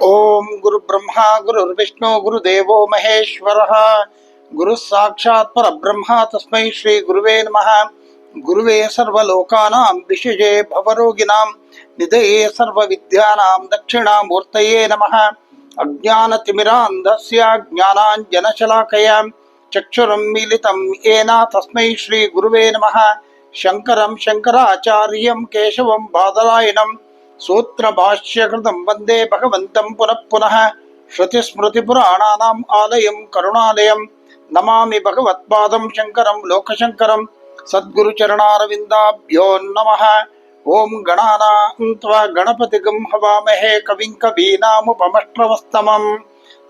ओम गुरु ब्रह्मा गुरुर्विष्णु गुरुदेवो महेश्वर। गुरु साक्षात पर ब्रह्म तस्म श्री गुरव नम। सर्वोकाना सर्वलोकानां भवरोगिना भवरोगिणां, निधये सर्वविद्यानां दक्षिणामूर्तये नमः। अज्ञानतिमिरान्धस्य ज्ञानाञ्जनशलाकया चक्षुरं मिलितं येन तस्मै श्रीगुरुवे नमः। शङ्करं शङ्कराचार्यं केशवं बादरायणम् சூத்திரபாஷ்யகிருதம் வந்தே பகவந்தம் புனப்புனः ஸ்ருதிஸ்மிருதிபுராணானாம் ஆலயம் கருணாலயம். நமாமி பகவத்பாதம் சங்கரம் லோகசங்கரம். சத்குருச்சரணாரவிந்தாபியோ நமः ஓம் கணானாம் துவா கணபதிகம் ஹவாமஹே கவிங் கவீனாமுபமஷ்டவஸ்தமம்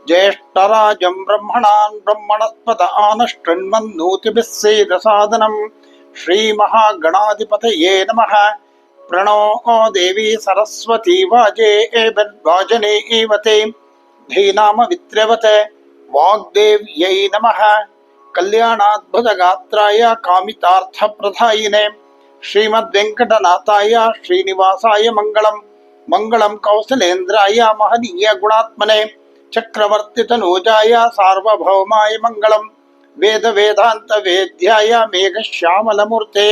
ज्येष्ठराजं ब्रह्मणान् ब्रह्मणस्पत आनष्टृण्वन्नोतिभिः सेदसादनं श्रीमहागणाधिपतये नमः प्रणो देवी सरस्वती वाजेभिर्वाजनीवते धीनामवित्रवत वाग्देव्यै नमः कल्याणाद्भुतगात्राय कामितार्थप्रधायिने श्रीमद्वेङ्कटनाथाय श्रीनिवासाय मङ्गलम् मङ्गलं कौसलेन्द्राय महनीयगुणात्मने चक्रवर्तितनूजाय सार्वभौमाय मङ्गलं वेदवेदान्तवेद्याय मेघश्यामलमूर्ते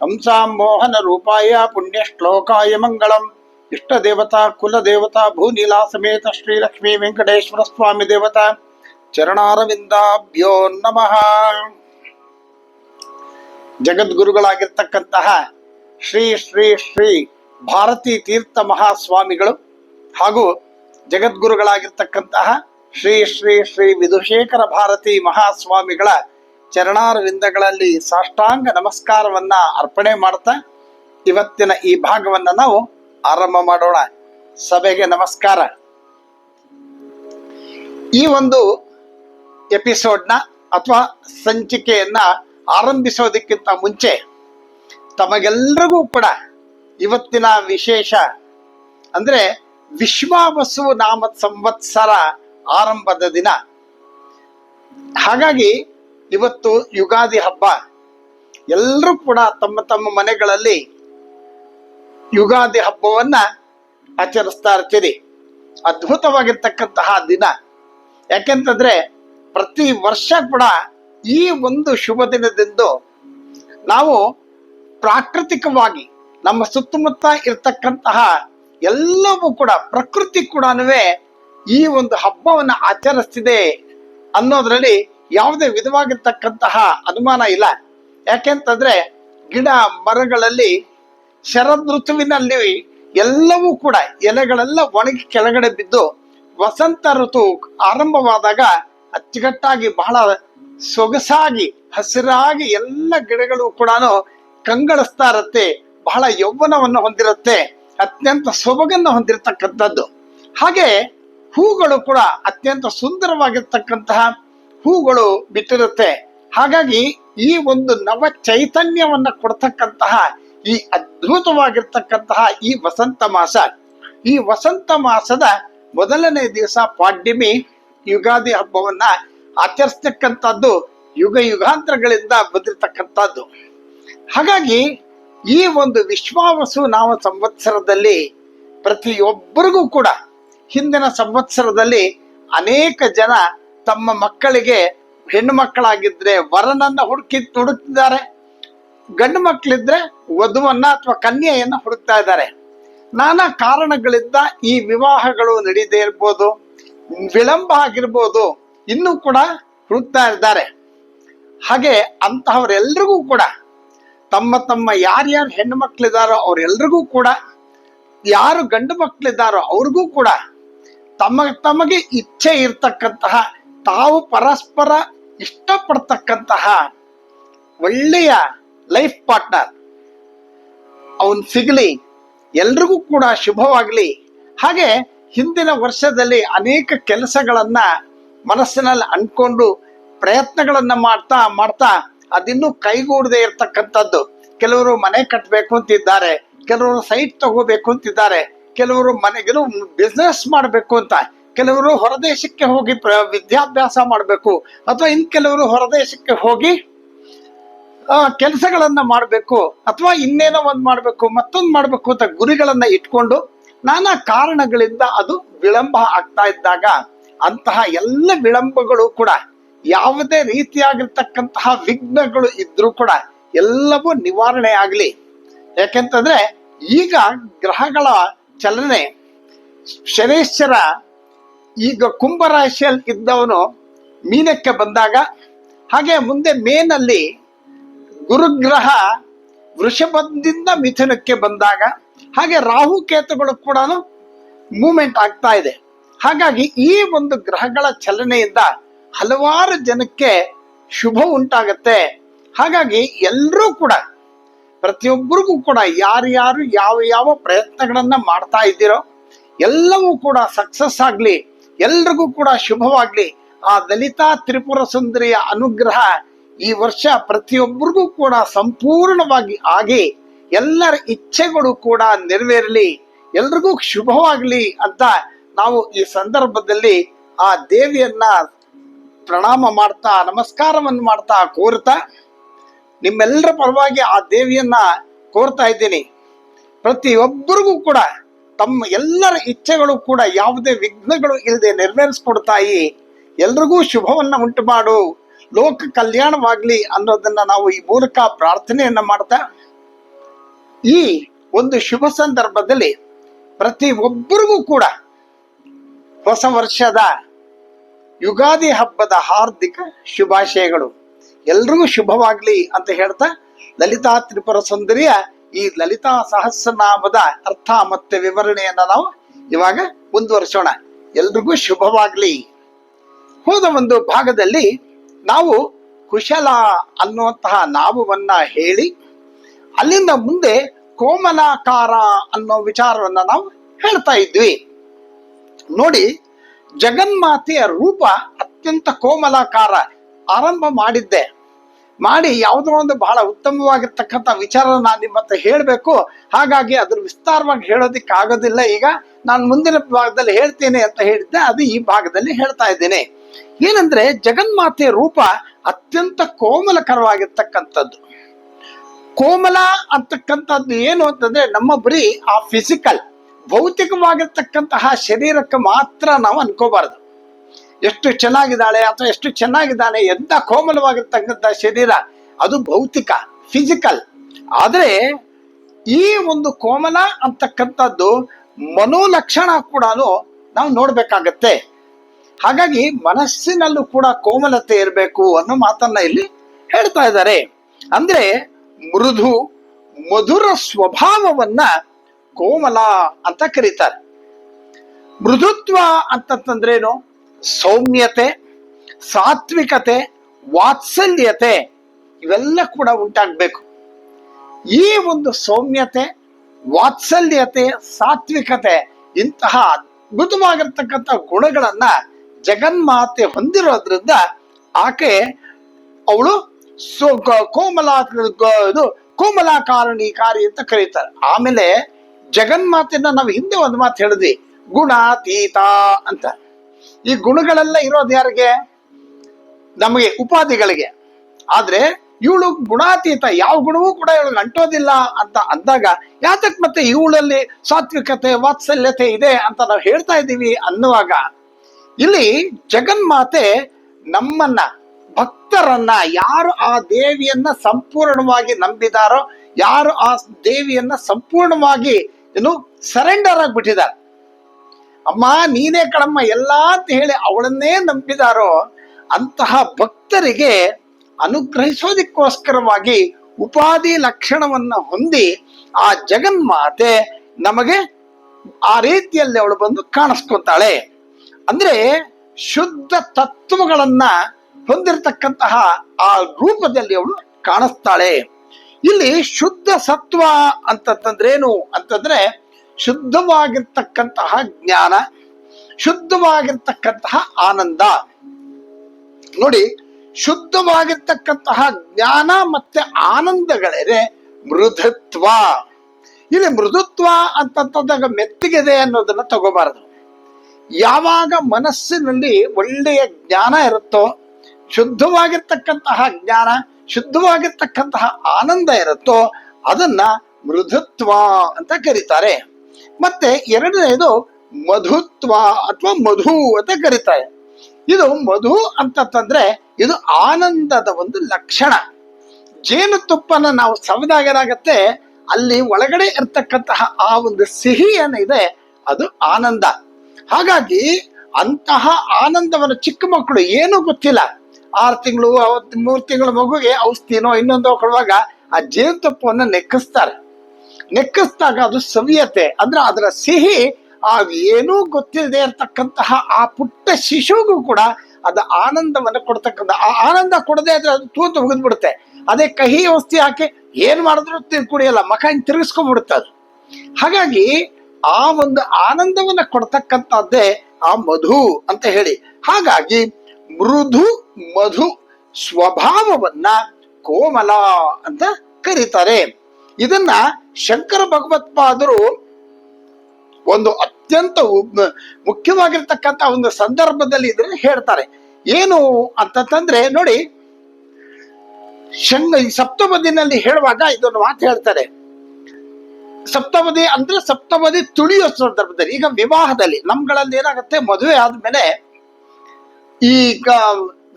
ಕೌಸಲೇಂದ್ರಾಯ ಮಹನೀಯ ಗುಣಾತ್ಮನೆ ಚಕ್ರವರ್ತಿ ತನೂಜಾಯ ಸಾರ್ವಭೌಮಾಯ ಮಂಗಳಂ. ವೇದ ವೇದಾಂತ ವೇದ್ಯಾಯ ಮೇಘ ಶ್ಯಾಮಲಮೂರ್ತೆ ಹಂಸಾಂ ಮೋಹನ ರೂಪಾಯ ಪುಣ್ಯ ಶ್ಲೋಕಾಯ ಮಂಗಳಂ ಇಷ್ಟ ದೇವತಾ ಕುಲ ದೇವತಾ ಭೂನೀಲಾ ಸಮೇತ ಶ್ರೀ ಲಕ್ಷ್ಮೀ ವೆಂಕಟೇಶ್ವರ ಸ್ವಾಮಿ ದೇವತಾ. ಚರಣಾರವಿಂದಾಭ್ಯೋ ನಮಃ. ಜಗದ್ಗುರುಗಳಾಗಿರ್ತಕ್ಕಂತಹ ಶ್ರೀ ಶ್ರೀ ಶ್ರೀ ಭಾರತೀ ತೀರ್ಥ ಮಹಾಸ್ವಾಮಿಗಳು ಹಾಗೂ ಜಗದ್ಗುರುಗಳಾಗಿರ್ತಕ್ಕಂತಹ ಶ್ರೀ ಶ್ರೀ ಶ್ರೀ ವಿಧುಶೇಖರ ಭಾರತಿ ಮಹಾಸ್ವಾಮಿಗಳ ಚರಣಾರವಿಂದಗಳಲ್ಲಿ ಸಾಷ್ಟಾಂಗ ನಮಸ್ಕಾರವನ್ನ ಅರ್ಪಣೆ ಮಾಡ್ತಾ ಇವತ್ತಿನ ಈ ಭಾಗವನ್ನ ನಾವು ಆರಂಭ ಮಾಡೋಣ. ಸಭೆಗೆ ನಮಸ್ಕಾರ. ಈ ಒಂದು ಎಪಿಸೋಡ್ನ ಅಥವಾ ಸಂಚಿಕೆಯನ್ನ ಆರಂಭಿಸೋದಕ್ಕಿಂತ ಮುಂಚೆ ತಮಗೆಲ್ಲರಿಗೂ ಕೂಡ ಇವತ್ತಿನ ವಿಶೇಷ ಅಂದ್ರೆ ವಿಶ್ವಾವಸು ನಾಮ ಸಂವತ್ಸರ ಆರಂಭದ ದಿನ. ಹಾಗಾಗಿ ಇವತ್ತು ಯುಗಾದಿ ಹಬ್ಬ. ಎಲ್ಲರೂ ಕೂಡ ತಮ್ಮ ತಮ್ಮ ಮನೆಗಳಲ್ಲಿ ಯುಗಾದಿ ಹಬ್ಬವನ್ನ ಆಚರಿಸ್ತಾ ಇರ್ತೀರಿ. ಅದ್ಭುತವಾಗಿರ್ತಕ್ಕಂತಹ ದಿನ. ಯಾಕೆಂತಂದ್ರೆ ಪ್ರತಿ ವರ್ಷ ಕೂಡ ಈ ಒಂದು ಶುಭ ದಿನದಿಂದ ನಾವು ಪ್ರಾಕೃತಿಕವಾಗಿ ನಮ್ಮ ಸುತ್ತಮುತ್ತ ಇರ್ತಕ್ಕಂತಹ ಎಲ್ಲವೂ ಕೂಡ, ಪ್ರಕೃತಿ ಕೂಡ ಈ ಒಂದು ಹಬ್ಬವನ್ನು ಆಚರಿಸ್ತಿದೆ ಅನ್ನೋದ್ರಲ್ಲಿ ಯಾವುದೇ ವಿಧವಾಗಿರ್ತಕ್ಕಂತಹ ಅನುಮಾನ ಇಲ್ಲ. ಯಾಕೆಂತಂದ್ರೆ ಗಿಡ ಮರಗಳಲ್ಲಿ ಶರದ್ ಋತುವಿನಲ್ಲಿ ಎಲ್ಲವೂ ಕೂಡ ಎಲೆಗಳೆಲ್ಲ ಒಣಗಿ ಕೆಳಗಡೆ ಬಿದ್ದು ವಸಂತ ಋತು ಆರಂಭವಾದಾಗ ಅಚ್ಚುಕಟ್ಟಾಗಿ ಬಹಳ ಸೊಗಸಾಗಿ, ಹಸಿರಾಗಿ ಎಲ್ಲ ಗಿಡಗಳು ಕೂಡ ಕಂಗಳಿಸ್ತಾ ಇರುತ್ತೆ, ಬಹಳ ಯೌವನವನ್ನು ಹೊಂದಿರುತ್ತೆ, ಅತ್ಯಂತ ಸೊಬಗನ್ನು ಹೊಂದಿರತಕ್ಕಂಥದ್ದು. ಹಾಗೆ ಹೂಗಳು ಕೂಡ ಅತ್ಯಂತ ಸುಂದರವಾಗಿರ್ತಕ್ಕಂತಹ ಹೂಗಳು ಬಿಟ್ಟಿರುತ್ತೆ ಹಾಗಾಗಿ ಈ ಒಂದು ನವ ಚೈತನ್ಯವನ್ನ ಕೊಡ್ತಕ್ಕಂತಹ ಈ ಅದ್ಭುತವಾಗಿರ್ತಕ್ಕಂತಹ ಈ ವಸಂತ ಮಾಸ. ಈ ವಸಂತ ಮಾಸದ ಮೊದಲನೇ ದಿವಸ ಪಾಡ್ಯಮಿ ಯುಗಾದಿ ಹಬ್ಬವನ್ನ ಆಚರಿಸ್ತಕ್ಕಂಥದ್ದು ಯುಗ ಯುಗಾಂತರಗಳಿಂದ ಬಂದಿರತಕ್ಕಂಥದ್ದು ಹಾಗಾಗಿ ಈ ಒಂದು ವಿಶ್ವಾವಸು ನಾಮ ಸಂವತ್ಸರದಲ್ಲಿ ಪ್ರತಿಯೊಬ್ಬರಿಗೂ ಕೂಡ ಹಿಂದಿನ ಸಂವತ್ಸರದಲ್ಲಿ ಅನೇಕ ಜನ ತಮ್ಮ ಮಕ್ಕಳಿಗೆ ಹೆಣ್ಣು ಮಕ್ಕಳಾಗಿದ್ರೆ ವರನನ್ನ ಹುಡುಕಿ ಹುಡುಕ್ತಿದ್ದಾರೆ ಗಂಡು ಮಕ್ಕಳಿದ್ರೆ ವಧುವನ್ನ ಅಥವಾ ಕನ್ಯೆಯನ್ನ ಹುಡುಕ್ತಾ ಇದ್ದಾರೆ. ನಾನಾ ಕಾರಣಗಳಿಂದ ಈ ವಿವಾಹಗಳು ನಡೀದೇ ಇರ್ಬೋದು, ವಿಳಂಬ ಆಗಿರ್ಬೋದು, ಇನ್ನೂ ಕೂಡ ಹುಡುಕ್ತಾ ಇದ್ದಾರೆ. ಹಾಗೆ ಅಂತಹವರೆಲ್ರಿಗೂ ಕೂಡ, ತಮ್ಮ ತಮ್ಮ ಯಾರ್ಯಾರು ಹೆಣ್ಣು ಮಕ್ಕಳಿದ್ದಾರೋ ಅವರೆಲ್ಲರಿಗೂ ಕೂಡ, ಯಾರು ಗಂಡು ಮಕ್ಕಳಿದ್ದಾರೋ ಅವ್ರಿಗೂ ಕೂಡ, ತಮ್ಮ ತಮಗೆ ಇಚ್ಛೆ ಇರ್ತಕ್ಕಂತಹ ತಾವು ಪರಸ್ಪರ ಇಷ್ಟಪಡ್ತಕ್ಕಂತಹ ಒಳ್ಳೆಯ ಲೈಫ್ ಪಾರ್ಟ್ನರ್ ಅವನ್ ಸಿಗಲಿ, ಎಲ್ರಿಗೂ ಕೂಡ ಶುಭವಾಗಲಿ. ಹಾಗೆ ಹಿಂದಿನ ವರ್ಷದಲ್ಲಿ ಅನೇಕ ಕೆಲಸಗಳನ್ನ ಮನಸ್ಸಿನಲ್ಲಿ ಅಂದ್ಕೊಂಡು ಪ್ರಯತ್ನಗಳನ್ನ ಮಾಡ್ತಾ ಮಾಡ್ತಾ ಅದಿನ್ನೂ ಕೈಗೂಡದೆ ಇರತಕ್ಕಂಥದ್ದು. ಕೆಲವರು ಮನೆ ಕಟ್ಟಬೇಕು ಅಂತಿದ್ದಾರೆ, ಕೆಲವರು ಸೈಟ್ ತಗೋಬೇಕು ಅಂತಿದ್ದಾರೆ, ಕೆಲವರು ಮನೆಗೆ ಬಿಸ್ನೆಸ್ ಮಾಡಬೇಕು ಅಂತ. ಕೆಲವರು ಹೊರದೇಶಕ್ಕೆ ಹೋಗಿ ವಿದ್ಯಾಭ್ಯಾಸ ಮಾಡಬೇಕು, ಅಥವಾ ಇನ್ ಕೆಲವರು ಹೊರದೇಶಕ್ಕೆ ಹೋಗಿ ಕೆಲಸಗಳನ್ನ ಮಾಡಬೇಕು, ಅಥವಾ ಇನ್ನೇನೋ ಒಂದು ಮಾಡಬೇಕು, ಮತ್ತೊಂದು ಮಾಡಬೇಕು ಅಂತ ಗುರಿಗಳನ್ನ ಇಟ್ಕೊಂಡು ನಾನಾ ಕಾರಣಗಳಿಂದ ಅದು ವಿಳಂಬ ಆಗ್ತಾ ಇದ್ದಾಗ ಅಂತಹ ಎಲ್ಲ ವಿಳಂಬಗಳು ಕೂಡ, ಯಾವುದೇ ರೀತಿಯಾಗಿರ್ತಕ್ಕಂತಹ ವಿಘ್ನಗಳು ಇದ್ರೂ ಕೂಡ ಎಲ್ಲವೂ ನಿವಾರಣೆ ಆಗಲಿ. ಯಾಕೆಂತಂದ್ರೆ ಈಗ ಗ್ರಹಗಳ ಚಲನೆ ಶನೇಶ್ವರ ಈಗ ಕುಂಭರಾಶಿಯಲ್ಲಿ ಇದ್ದವನು ಮೀನಕ್ಕೆ ಬಂದಾಗ, ಹಾಗೆ ಮುಂದೆ ಮೇನಲ್ಲಿ ಗುರುಗ್ರಹ ವೃಷಭದಿಂದ ಮಿಥುನಕ್ಕೆ ಬಂದಾಗ, ಹಾಗೆ ರಾಹು ಕೇತುಗಳು ಕೂಡ ಮೂಮೆಂಟ್ ಆಗ್ತಾ ಇದೆ. ಹಾಗಾಗಿ ಈ ಒಂದು ಗ್ರಹಗಳ ಚಲನೆಯಿಂದ ಹಲವಾರು ಜನಕ್ಕೆ ಶುಭ ಉಂಟಾಗತ್ತೆ. ಹಾಗಾಗಿ ಎಲ್ಲರೂ ಕೂಡ, ಪ್ರತಿಯೊಬ್ಬರಿಗೂ ಕೂಡ ಯಾರ್ಯಾರು ಯಾವ ಯಾವ ಪ್ರಯತ್ನಗಳನ್ನ ಮಾಡ್ತಾ ಇದ್ದೀರೋ, ಎಲ್ಲವೂ ಕೂಡ ಸಕ್ಸಸ್ ಆಗ್ಲಿ ಎಲ್ರಿಗೂ ಕೂಡ ಶುಭವಾಗ್ಲಿ. ಆ ಲಲಿತಾ ತ್ರಿಪುರ ಸುಂದರಿಯ ಅನುಗ್ರಹ ಈ ವರ್ಷ ಪ್ರತಿಯೊಬ್ಬರಿಗೂ ಕೂಡ ಸಂಪೂರ್ಣವಾಗಿ ಆಗಿ, ಎಲ್ಲರ ಇಚ್ಛೆಗಳು ಕೂಡ ನೆರವೇರಲಿ, ಎಲ್ರಿಗೂ ಶುಭವಾಗಲಿ ಅಂತ ನಾವು ಈ ಸಂದರ್ಭದಲ್ಲಿ ಆ ದೇವಿಯನ್ನ ಪ್ರಣಾಮ ಮಾಡ್ತಾ, ನಮಸ್ಕಾರವನ್ನು ಮಾಡ್ತಾ ಕೋರ್ತಾ ನಿಮ್ಮೆಲ್ಲರ ಪರವಾಗಿ ಆ ದೇವಿಯನ್ನ ಕೋರ್ತಾ ಇದ್ದೀನಿ. ಪ್ರತಿಯೊಬ್ಬರಿಗೂ ಕೂಡ ತಮ್ಮ ಎಲ್ಲರ ಇಚ್ಛೆಗಳು ಕೂಡ ಯಾವುದೇ ವಿಘ್ನಗಳು ಇಲ್ಲದೆ ನೆರವೇರಿಸ್ಕೊಡ್ತಾಯಿ. ಎಲ್ರಿಗೂ ಶುಭವನ್ನ ಉಂಟು ಮಾಡು ಲೋಕ ಕಲ್ಯಾಣವಾಗ್ಲಿ ಅನ್ನೋದನ್ನ ನಾವು ಈ ಮೂಲಕ ಪ್ರಾರ್ಥನೆಯನ್ನ ಮಾಡ್ತಾ, ಈ ಒಂದು ಶುಭ ಸಂದರ್ಭದಲ್ಲಿ ಪ್ರತಿ ಒಬ್ಬರಿಗೂ ಕೂಡ ಹೊಸ ವರ್ಷದ ಯುಗಾದಿ ಹಬ್ಬದ ಹಾರ್ದಿಕ ಶುಭಾಶಯಗಳು. ಎಲ್ರಿಗೂ ಶುಭವಾಗ್ಲಿ ಅಂತ ಹೇಳ್ತಾ, ಲಲಿತಾ ತ್ರಿಪುರ ಸುಂದರಿಯ ಈ ಲಲಿತಾ ಸಹಸ್ರನಾಮದ ಅರ್ಥ ಮತ್ತೆ ವಿವರಣೆಯನ್ನ ನಾವು ಇವಾಗ ಮುಂದುವರಿಸೋಣ. ಎಲ್ರಿಗೂ ಶುಭವಾಗ್ಲಿ. ಹೋದ ಒಂದು ಭಾಗದಲ್ಲಿ ನಾವು ಕುಶಲ ಅನ್ನುವಂತಹ ನಾಮವನ್ನ ಹೇಳಿ, ಅಲ್ಲಿಂದ ಮುಂದೆ ಕೋಮಲಾಕಾರ ಅನ್ನೋ ವಿಚಾರವನ್ನ ನಾವು ಹೇಳ್ತಾ ಇದ್ವಿ. ನೋಡಿ, ಜಗನ್ಮಾತೆಯ ರೂಪ ಅತ್ಯಂತ ಕೋಮಲಾಕಾರ ಆರಂಭ ಮಾಡಿದ್ದೆ. ಮಾಡಿ ಯಾವುದೋ ಒಂದು ಬಹಳ ಉತ್ತಮವಾಗಿರ್ತಕ್ಕಂಥ ವಿಚಾರ ನಾನು ನಿಮ್ಮ ಹತ್ರ ಹೇಳಬೇಕು. ಹಾಗಾಗಿ ಅದ್ರ ವಿಸ್ತಾರವಾಗಿ ಹೇಳೋದಿಕ್ಕೆ ಆಗೋದಿಲ್ಲ. ಈಗ ನಾನು ಮುಂದಿನ ಭಾಗದಲ್ಲಿ ಹೇಳ್ತೇನೆ ಅಂತ ಹೇಳಿದ್ದೆ. ಅದು ಈ ಭಾಗದಲ್ಲಿ ಹೇಳ್ತಾ ಇದ್ದೇನೆ. ಏನಂದ್ರೆ ಜಗನ್ಮಾತೆಯ ರೂಪ ಅತ್ಯಂತ ಕೋಮಲಕರವಾಗಿರ್ತಕ್ಕಂಥದ್ದು. ಕೋಮಲ ಅಂತಕ್ಕಂಥದ್ದು ಏನು ಅಂತಂದ್ರೆ ನಮ್ಮ ಬರೀ ಆ ಫಿಸಿಕಲ್ ಭೌತಿಕವಾಗಿರ್ತಕ್ಕಂತಹ ಶರೀರಕ್ಕೆ ಮಾತ್ರ ನಾವು ಅನ್ಕೋಬಾರದು. ಎಷ್ಟು ಚೆನ್ನಾಗಿದ್ದಾಳೆ ಅಥವಾ ಎಷ್ಟು ಚೆನ್ನಾಗಿದ್ದಾನೆ ಎಂತ ಕೋಮಲವಾಗಿರ್ತಕ್ಕಂಥ ಶರೀರ, ಅದು ಭೌತಿಕ ಫಿಸಿಕಲ್ ಆದರೆ ಈ ಒಂದು ಕೋಮಲ ಅಂತಕ್ಕಂಥದ್ದು ಮನೋಲಕ್ಷಣ ಕೂಡ ನಾವು ನೋಡಬೇಕಾಗತ್ತೆ. ಹಾಗಾಗಿ ಮನಸ್ಸಿನಲ್ಲೂ ಕೂಡ ಕೋಮಲತೆ ಇರಬೇಕು ಅನ್ನೋ ಮಾತನ್ನ ಇಲ್ಲಿ ಹೇಳ್ತಾ ಇದ್ದಾರೆ. ಅಂದ್ರೆ ಮೃದು, ಮಧುರ ಸ್ವಭಾವವನ್ನ ಕೋಮಲ ಅಂತ ಕರೀತಾರೆ. ಮೃದುತ್ವ ಅಂತಂದ್ರೇನು ಸೌಮ್ಯತೆ, ಸಾತ್ವಿಕತೆ, ವಾತ್ಸಲ್ಯತೆ ಇವೆಲ್ಲ ಕೂಡ ಉಂಟಾಗಬೇಕು. ಈ ಒಂದು ಸೌಮ್ಯತೆ, ವಾತ್ಸಲ್ಯತೆ, ಸಾತ್ವಿಕತೆ ಇಂತಹ ಅದ್ಭುತವಾಗಿರ್ತಕ್ಕಂಥ ಗುಣಗಳನ್ನ ಜಗನ್ಮಾತೆ ಹೊಂದಿರೋದ್ರಿಂದ ಆಕೆ ಅವಳು ಕೋಮಲ ಇದು ಕೋಮಲಾಕಾರಣೀಕಾರಿ ಅಂತ ಕರೀತಾರೆ. ಆಮೇಲೆ ಜಗನ್ಮಾತೆನ ನಾವು ಹಿಂದೆ ಒಂದು ಮಾತು ಹೇಳಿದ್ವಿ, ಗುಣಾತೀತ ಅಂತ. ಈ ಗುಣಗಳೆಲ್ಲ ಇರೋದು ಯಾರಿಗೆ? ನಮಗೆ ಉಪಾಧಿಗಳಿಗೆ ಆದ್ರೆ ಇವಳು ಗುಣಾತೀತ, ಯಾವ ಗುಣವೂ ಕೂಡ ಇವಳಿಗೆ ಅಂಟೋದಿಲ್ಲ ಅಂತ ಅಂದಾಗ ಯಾತಕ್ ಮತ್ತೆ ಇವಳಲ್ಲಿ ಸಾತ್ವಿಕತೆ, ವಾತ್ಸಲ್ಯತೆ ಇದೆ ಅಂತ ನಾವು ಹೇಳ್ತಾ ಇದ್ದೀವಿ ಅನ್ನುವಾಗ ಇಲ್ಲಿ ಜಗನ್ಮಾತೆ ನಮ್ಮನ್ನ, ಭಕ್ತರನ್ನ ಯಾರು ಆ ದೇವಿಯನ್ನ ಸಂಪೂರ್ಣವಾಗಿ ನಂಬಿದಾರೋ, ಯಾರು ಆ ದೇವಿಯನ್ನ ಸಂಪೂರ್ಣವಾಗಿ ಏನು ಸರೆಂಡರ್ ಆಗಿಬಿಟ್ಟಿದ್ದಾರೆ. ಅಮ್ಮ, ನೀನೇ ಕಣಮ್ಮ, ಎಲ್ಲ ಅಂತ ಹೇಳಿ ಅವಳನ್ನೇ ನಂಬಿದಾರೋ ಅಂತಹ ಭಕ್ತರಿಗೆ ಅನುಗ್ರಹಿಸೋದಕ್ಕೋಸ್ಕರವಾಗಿ ಉಪಾಧಿ ಲಕ್ಷಣವನ್ನ ಹೊಂದಿ ಆ ಜಗನ್ಮಾತೆ ನಮಗೆ ಆ ರೀತಿಯಲ್ಲಿ ಅವಳು ಬಂದು ಕಾಣಿಸ್ಕೊತಾಳೆ. ಅಂದ್ರೆ ಶುದ್ಧ ತತ್ವಗಳನ್ನ ಹೊಂದಿರತಕ್ಕಂತಹ ಆ ರೂಪದಲ್ಲಿ ಅವಳು ಕಾಣಿಸ್ತಾಳೆ. ಇಲ್ಲಿ ಶುದ್ಧ ಸತ್ವ ಅಂತಂದ್ರೇನು ಅಂತಂದ್ರೆ ಶುದ್ಧವಾಗಿರ್ತಕ್ಕಂತಹ ಜ್ಞಾನ, ಶುದ್ಧವಾಗಿರ್ತಕ್ಕಂತಹ ಆನಂದ. ನೋಡಿ, ಶುದ್ಧವಾಗಿರ್ತಕ್ಕಂತಹ ಜ್ಞಾನ ಮತ್ತೆ ಆನಂದಗಳೇ ಮೃದುತ್ವ ಇಲ್ಲಿ ಮೃದುತ್ವ ಅಂತಂದಾಗ ಮೆತ್ತಿಗೆದೆ ಅನ್ನೋದನ್ನ ತಗೋಬಾರದು. ಯಾವಾಗ ಮನಸ್ಸಿನಲ್ಲಿ ಒಳ್ಳೆಯ ಜ್ಞಾನ ಇರುತ್ತೋ, ಶುದ್ಧವಾಗಿರ್ತಕ್ಕಂತಹ ಜ್ಞಾನ, ಶುದ್ಧವಾಗಿರ್ತಕ್ಕಂತಹ ಆನಂದ ಇರುತ್ತೋ, ಅದನ್ನ ಮೃದುತ್ವ ಅಂತ ಕರೀತಾರೆ. ಮತ್ತೆ ಎರಡನೇದು ಮಧುತ್ವ ಅಥವಾ ಮಧು ಅಂತ ಕರೀತಾರೆ. ಇದು ಮಧು ಅಂತಂದ್ರೆ ಇದು ಆನಂದದ ಒಂದು ಲಕ್ಷಣ. ಜೇನುತುಪ್ಪನ ನಾವು ಸವದಾಗ ಏನಾಗತ್ತೆ, ಅಲ್ಲಿ ಒಳಗಡೆ ಇರ್ತಕ್ಕಂತಹ ಆ ಒಂದು ಸಿಹಿ ಏನಿದೆ, ಅದು ಆನಂದ. ಹಾಗಾಗಿ ಅಂತಹ ಆನಂದವನ್ನು ಚಿಕ್ಕ ಮಕ್ಕಳು ಏನೂ ಗೊತ್ತಿಲ್ಲ. ಆರು ತಿಂಗಳು, ಮೂರು ತಿಂಗಳ ಮಗುಗೆ ಔಷಧಿನೋ ಇನ್ನೊಂದು ಕೊಡುವಾಗ ಆ ಜೇನುತುಪ್ಪವನ್ನು ನೆಕ್ಕಿಸ್ತಾರೆ. ನೆಕ್ಕಿಸಿದಾಗ ಅದು ಸವಿಯತೆ ಅಂದ್ರೆ ಅದರ ಸಿಹಿ ಆ ಏನೂ ಗೊತ್ತಿಲ್ಲದೆ ಇರತಕ್ಕಂತಹ ಆ ಪುಟ್ಟ ಶಿಶುಗೂ ಕೂಡ ಅದು ಆನಂದವನ್ನು ಕೊಡ್ತಕ್ಕಂಥ, ಆ ಆನಂದ ಕೊಡದೆ ಆದ್ರೆ ಅದು ತೂತು ಮುಗಿದ್ಬಿಡುತ್ತೆ. ಅದೇ ಕಹಿ ಔಷಧಿ ಹಾಕಿ ಏನ್ ಮಾಡಿದ್ರು ಕುಡಿಯಲ್ಲ, ಮಖ ಹಿಂಗೆ ತಿರುಗಿಸ್ಕೊಂಡ್ಬಿಡುತ್ತೆ ಅದು. ಹಾಗಾಗಿ ಆ ಒಂದು ಆನಂದವನ್ನ ಕೊಡ್ತಕ್ಕಂಥದ್ದೇ ಆ ಮಧು ಅಂತ ಹೇಳಿ. ಹಾಗಾಗಿ ಮೃದು ಮಧು ಸ್ವಭಾವವನ್ನ ಕೋಮಲ ಅಂತ ಕರೀತಾರೆ. ಇದನ್ನ ಶಂಕರ ಭಗವತ್ಪಾದರು ಒಂದು ಅತ್ಯಂತ ಮುಖ್ಯವಾಗಿರ್ತಕ್ಕಂಥ ಒಂದು ಸಂದರ್ಭದಲ್ಲಿ ಇದನ್ನ ಹೇಳ್ತಾರೆ. ಏನು ಅಂತಂದ್ರೆ ನೋಡಿ, ಶಂಗ ಸಪ್ತಪದಿನಲ್ಲಿ ಹೇಳುವಾಗ ಇದನ್ನು ಮಾತು ಹೇಳ್ತಾರೆ. ಸಪ್ತಪದಿ ಅಂದ್ರೆ ಸಪ್ತಪದಿ ತುಳಿಯೋ ಸಂದರ್ಭದಲ್ಲಿ, ಈಗ ವಿವಾಹದಲ್ಲಿ, ನಮ್ಗಳಲ್ಲಿ ಏನಾಗುತ್ತೆ, ಮದುವೆ ಆದ್ಮೇಲೆ ಈಗ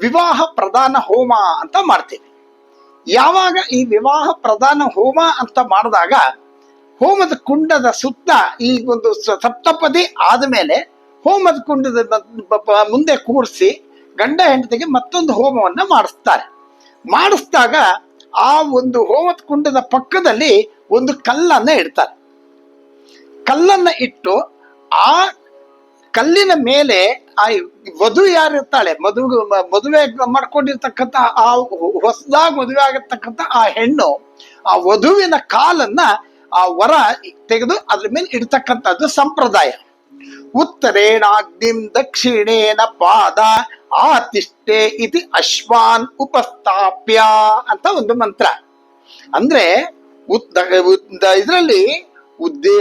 ವಿವಾಹ ಪ್ರಧಾನ ಹೋಮ ಅಂತ ಮಾಡ್ತೀವಿ. ಯಾವಾಗ ಈ ವಿವಾಹ ಪ್ರಧಾನ ಹೋಮ ಅಂತ ಮಾಡಿದಾಗ ಹೋಮದ ಕುಂಡದ ಸುತ್ತ ಈ ಒಂದು ಸಪ್ತಪದಿ ಆದಮೇಲೆ ಹೋಮದ ಕುಂಡದ ಮುಂದೆ ಕೂರಿಸಿ ಗಂಡ ಹೆಂಡತಿಗೆ ಮತ್ತೊಂದು ಹೋಮವನ್ನ ಮಾಡಿಸ್ತಾರೆ. ಮಾಡಿಸಿದಾಗ ಆ ಒಂದು ಹೋಮದ ಕುಂಡದ ಪಕ್ಕದಲ್ಲಿ ಒಂದು ಕಲ್ಲನ್ನ ಇಡ್ತಾರೆ. ಕಲ್ಲನ್ನ ಇಟ್ಟು ಆ ಕಲ್ಲಿನ ಮೇಲೆ ಆ ವಧು ಯಾರಿರ್ತಾಳೆ, ಮಧು, ಮದುವೆ ಮಾಡ್ಕೊಂಡಿರ್ತಕ್ಕಂಥ ಆ ಹೊಸದಾಗಿ ಮದುವೆ ಆಗಿರ್ತಕ್ಕಂಥ ಆ ಹೆಣ್ಣು, ಆ ವಧುವಿನ ಕಾಲನ್ನ ಆ ವರ ತೆಗೆದು ಅದ್ರ ಮೇಲೆ ಇಡ್ತಕ್ಕಂಥದ್ದು ಸಂಪ್ರದಾಯ. ಉತ್ತರೇಣಾಗ್ನಿಂ ದಕ್ಷಿಣೇನ ಪಾದ ಆತಿಷ್ಠೆ ಇತಿ ಅಶ್ವಾನ್ ಉಪಸ್ಥಾಪ್ಯ ಅಂತ ಒಂದು ಮಂತ್ರ. ಅಂದ್ರೆ ಇದರಲ್ಲಿ ಉದ್ದೇ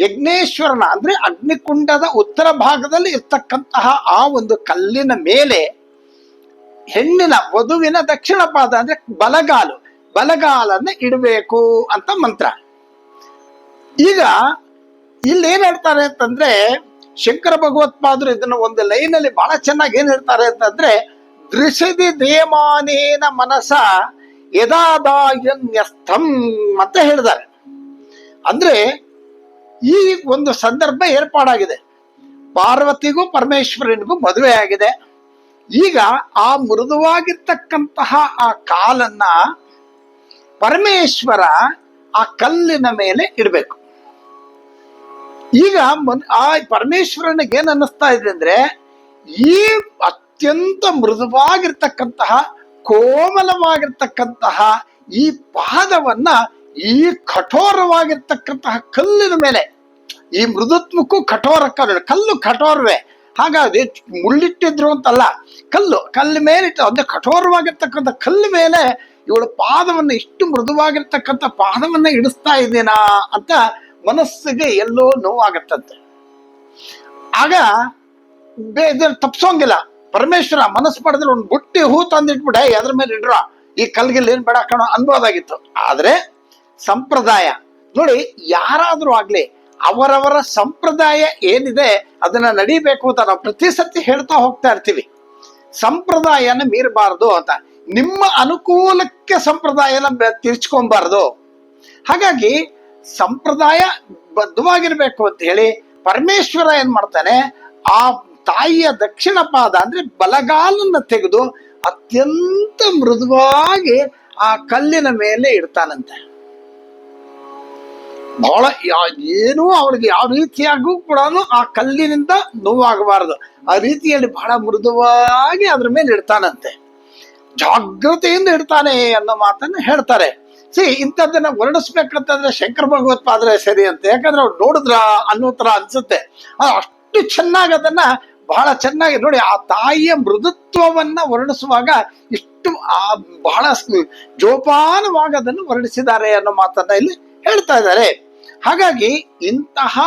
ಯಜ್ಞೇಶ್ವರನ, ಅಂದ್ರೆ ಅಗ್ನಿಕುಂಡದ ಉತ್ತರ ಭಾಗದಲ್ಲಿ ಇರ್ತಕ್ಕಂತಹ ಆ ಒಂದು ಕಲ್ಲಿನ ಮೇಲೆ ಹೆಣ್ಣಿನ ವಧುವಿನ ದಕ್ಷಿಣ ಪಾದ, ಅಂದ್ರೆ ಬಲಗಾಲು, ಬಲಗಾಲನ್ನ ಇಡಬೇಕು ಅಂತ ಮಂತ್ರ. ಈಗ ಇಲ್ಲಿ ಏನ್ ಹೇಳ್ತಾರೆ ಅಂತಂದ್ರೆ, ಶಂಕರ ಭಗವತ್ಪಾದರು ಇದನ್ನ ಒಂದು ಲೈನ್ ಅಲ್ಲಿ ಬಹಳ ಚೆನ್ನಾಗಿ ಏನ್ ಹೇಳ್ತಾರೆ ಅಂತಂದ್ರೆ, ದೃಶದಿ ದೇಮಾನೇನ ಮನಸ ಯದಾದಾಯನ್ಯಸ್ಥಂ ಅಂತ ಹೇಳಿದ್ದಾರೆ. ಅಂದ್ರೆ ಈ ಒಂದು ಸಂದರ್ಭ ಏರ್ಪಾಡಾಗಿದೆ. ಪಾರ್ವತಿಗೂ ಪರಮೇಶ್ವರನಿಗೂ ಮದುವೆ ಆಗಿದೆ. ಈಗ ಆ ಮೃದುವಾಗಿರ್ತಕ್ಕಂತಹ ಆ ಕಾಲನ್ನ ಪರಮೇಶ್ವರ ಆ ಕಲ್ಲಿನ ಮೇಲೆ ಇಡಬೇಕು. ಈಗ ಆ ಪರಮೇಶ್ವರನಿಗೆ ಏನ್ ಅನ್ನಿಸ್ತಾ ಇದೆ ಅಂದ್ರೆ, ಈ ಅತ್ಯಂತ ಮೃದುವಾಗಿರ್ತಕ್ಕಂತಹ, ಕೋಮಲವಾಗಿರ್ತಕ್ಕಂತಹ ಈ ಪಾದವನ್ನ ಈ ಕಠೋರವಾಗಿರ್ತಕ್ಕಂತಹ ಕಲ್ಲಿನ ಮೇಲೆ, ಈ ಮೃದುತ್ವಕ್ಕೂ ಕಠೋರ ಕಲ್ಲು ಕಠೋರವೇ. ಹಾಗಾಗಿ ಮುಳ್ಳಿಟ್ಟಿದ್ರು ಅಂತಲ್ಲ ಕಲ್ಲು ಕಲ್ಲು ಮೇಲೆ ಇಟ್ಟು ಅಂದ್ರೆ ಕಠೋರವಾಗಿರ್ತಕ್ಕಂಥ ಕಲ್ಲು ಮೇಲೆ ಇವಳು ಪಾದವನ್ನು ಇಷ್ಟು ಮೃದುವಾಗಿರ್ತಕ್ಕಂಥ ಪಾದವನ್ನ ಇಡಿಸ್ತಾ ಇದ್ದೀನಾ ಅಂತ ಮನಸ್ಸಿಗೆ ಎಲ್ಲೋ ನೋವಾಗತ್ತಂತೆ. ಆಗ ಇದನ್ನ ತಪ್ಸೋಂಗಿಲ್ಲ. ಪರಮೇಶ್ವರ ಮನಸ್ಸು ಮಾಡಿದ್ರೆ ಒಂದು ಬುಟ್ಟಿ ಹೂ ತಂದಿಟ್ಬಿಟ್ಟೆ ಅದ್ರ ಮೇಲೆ ಇಡ್ರ. ಈ ಕಲ್ಗಿಲ್ ಏನ್ ಬೇಡ ಕಣೋ, ಅನ್ಬೋದಾಗಿತ್ತು. ಆದ್ರೆ ಸಂಪ್ರದಾಯ. ನೋಡಿ, ಯಾರಾದರೂ ಆಗ್ಲಿ ಅವರವರ ಸಂಪ್ರದಾಯ ಏನಿದೆ ಅದನ್ನ ನಡಿಬೇಕು ಅಂತ ನಾವು ಪ್ರತಿ ಸತಿ ಹೇಳ್ತಾ ಹೋಗ್ತಾ ಇರ್ತೀವಿ. ಸಂಪ್ರದಾಯನ ಮೀರಬಾರದು ಅಂತ. ನಿಮ್ಮ ಅನುಕೂಲಕ್ಕೆ ಸಂಪ್ರದಾಯನ ತಿರ್ಚ್ಕೊಂಬಾರದು. ಹಾಗಾಗಿ ಸಂಪ್ರದಾಯ ಬದ್ಧವಾಗಿರ್ಬೇಕು ಅಂತ ಹೇಳಿ ಪರಮೇಶ್ವರ ಏನ್ ಮಾಡ್ತಾನೆ, ಆ ತಾಯಿಯ ದಕ್ಷಿಣ ಪಾದ ಅಂದ್ರೆ ಬಲಗಾಲನ್ನ ತೆಗೆದು ಅತ್ಯಂತ ಮೃದುವಾಗಿ ಆ ಕಲ್ಲಿನ ಮೇಲೆ ಇಡ್ತಾನಂತೆ. ಬಹಳ ಏನೂ ಅವ್ರಿಗೆ ಯಾವ ರೀತಿಯಾಗೂ ಕೂಡ ಆ ಕಲ್ಲಿನಿಂದ ನೋವಾಗಬಾರದು. ಆ ರೀತಿಯಲ್ಲಿ ಬಹಳ ಮೃದುವಾಗಿ ಅದ್ರ ಮೇಲೆ ಇಡ್ತಾನಂತೆ. ಜಾಗ್ರತೆಯಿಂದ ಇಡ್ತಾನೆ ಅನ್ನೋ ಮಾತನ್ನ ಹೇಳ್ತಾರೆ. ಸಿ, ಇಂಥದ್ದನ್ನ ವರ್ಣಿಸ್ಬೇಕಂತಂದ್ರೆ ಶಂಕರ ಭಗವತ್ಪಾದ್ರೆ ಸರಿ ಅಂತ. ಯಾಕಂದ್ರೆ ಅವ್ರು ನೋಡಿದ್ರ ಅನ್ನೋ ತರ ಅನ್ಸುತ್ತೆ. ಅಷ್ಟು ಚೆನ್ನಾಗಿ ಅದನ್ನ ಬಹಳ ಚೆನ್ನಾಗಿ ನೋಡಿ ಆ ತಾಯಿಯ ಮೃದುತ್ವವನ್ನ ವರ್ಣಿಸುವಾಗ ಇಷ್ಟು, ಆ, ಬಹಳ ಜೋಪಾನವಾಗಿ ಅದನ್ನು ವರ್ಣಿಸಿದ್ದಾರೆ ಅನ್ನೋ ಮಾತನ್ನ ಇಲ್ಲಿ ಹೇಳ್ತಾ ಇದ್ದಾರೆ. ಹಾಗಾಗಿ ಇಂತಹ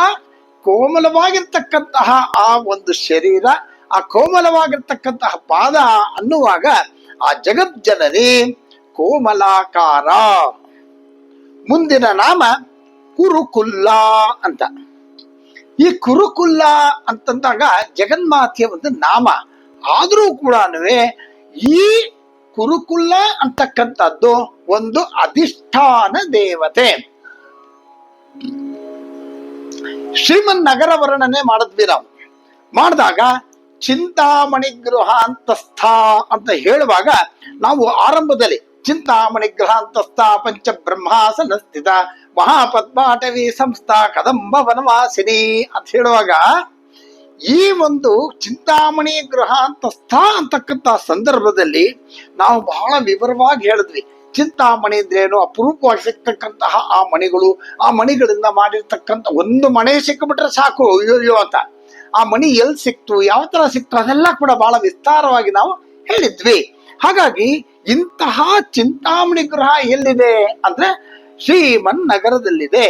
ಕೋಮಲವಾಗಿರ್ತಕ್ಕಂತಹ ಆ ಒಂದು ಶರೀರ, ಆ ಕೋಮಲವಾಗಿರ್ತಕ್ಕಂತಹ ಪಾದ ಅನ್ನುವಾಗ ಆ ಜಗಜ್ಜನನಿ ಕೋಮಲಾಕಾರ. ಮುಂದಿನ ನಾಮ ಕುರುಕುಲ್ಲ ಅಂತ. ಈ ಕುರುಕುಲ್ಲ ಅಂತಂದಾಗ ಜಗನ್ಮಾತೆಯ ಒಂದು ನಾಮ. ಆದರೂ ಕೂಡ ಈ ಕುರುಕುಲ್ಲ ಅಂತಕ್ಕಂಥದ್ದು ಒಂದು ಅಧಿಷ್ಠಾನ ದೇವತೆ. ಶ್ರೀಮನ್ ನಗರ ವರ್ಣನೆ ಮಾಡಿದ್ವಿ ನಾವು. ಮಾಡಿದಾಗ ಚಿಂತಾಮಣಿ ಗೃಹ ಅಂತಸ್ಥ ಅಂತ ಹೇಳುವಾಗ ನಾವು ಆರಂಭದಲ್ಲಿ ಚಿಂತಾಮಣಿ ಗೃಹ ಅಂತಸ್ಥ ಪಂಚ ಬ್ರಹ್ಮಾಸನ ಸ್ಥಿತ ಮಹಾಪದ್ಮಾಟವಿ ಸಂಸ್ಥಾ ಕದಂಬ ವನವಾಸಿನಿ ಅಂತ ಹೇಳುವಾಗ ಈ ಒಂದು ಚಿಂತಾಮಣಿ ಗೃಹ ಅಂತಸ್ಥ ಅಂತಕ್ಕಂಥ ಸಂದರ್ಭದಲ್ಲಿ ನಾವು ಬಹಳ ವಿವರವಾಗಿ ಹೇಳಿದ್ವಿ. ಚಿಂತಾಮಣಿ ಅಂದ್ರೇನು ಅಪರೂಪವಾಗಿ ಸಿಗ್ತಕ್ಕಂತಹ ಆ ಮಣಿಗಳು, ಆ ಮಣಿಗಳಿಂದ ಮಾಡಿರ್ತಕ್ಕಂಥ ಒಂದು ಮಣೆ ಸಿಕ್ಕಿಬಿಟ್ರೆ ಸಾಕು, ಅಯ್ಯೋ ಅಂತ. ಆ ಮಣಿ ಎಲ್ಲಿ ಸಿಕ್ತು, ಯಾವ ತರ ಸಿಕ್ತು, ಅದೆಲ್ಲ ಕೂಡ ಬಹಳ ವಿಸ್ತಾರವಾಗಿ ನಾವು ಹೇಳಿದ್ವಿ. ಹಾಗಾಗಿ ಇಂತಹ ಚಿಂತಾಮಣಿ ಗೃಹ ಎಲ್ಲಿದೆ ಅಂದ್ರೆ ಶ್ರೀಮನ್ ನಗರದಲ್ಲಿದೆ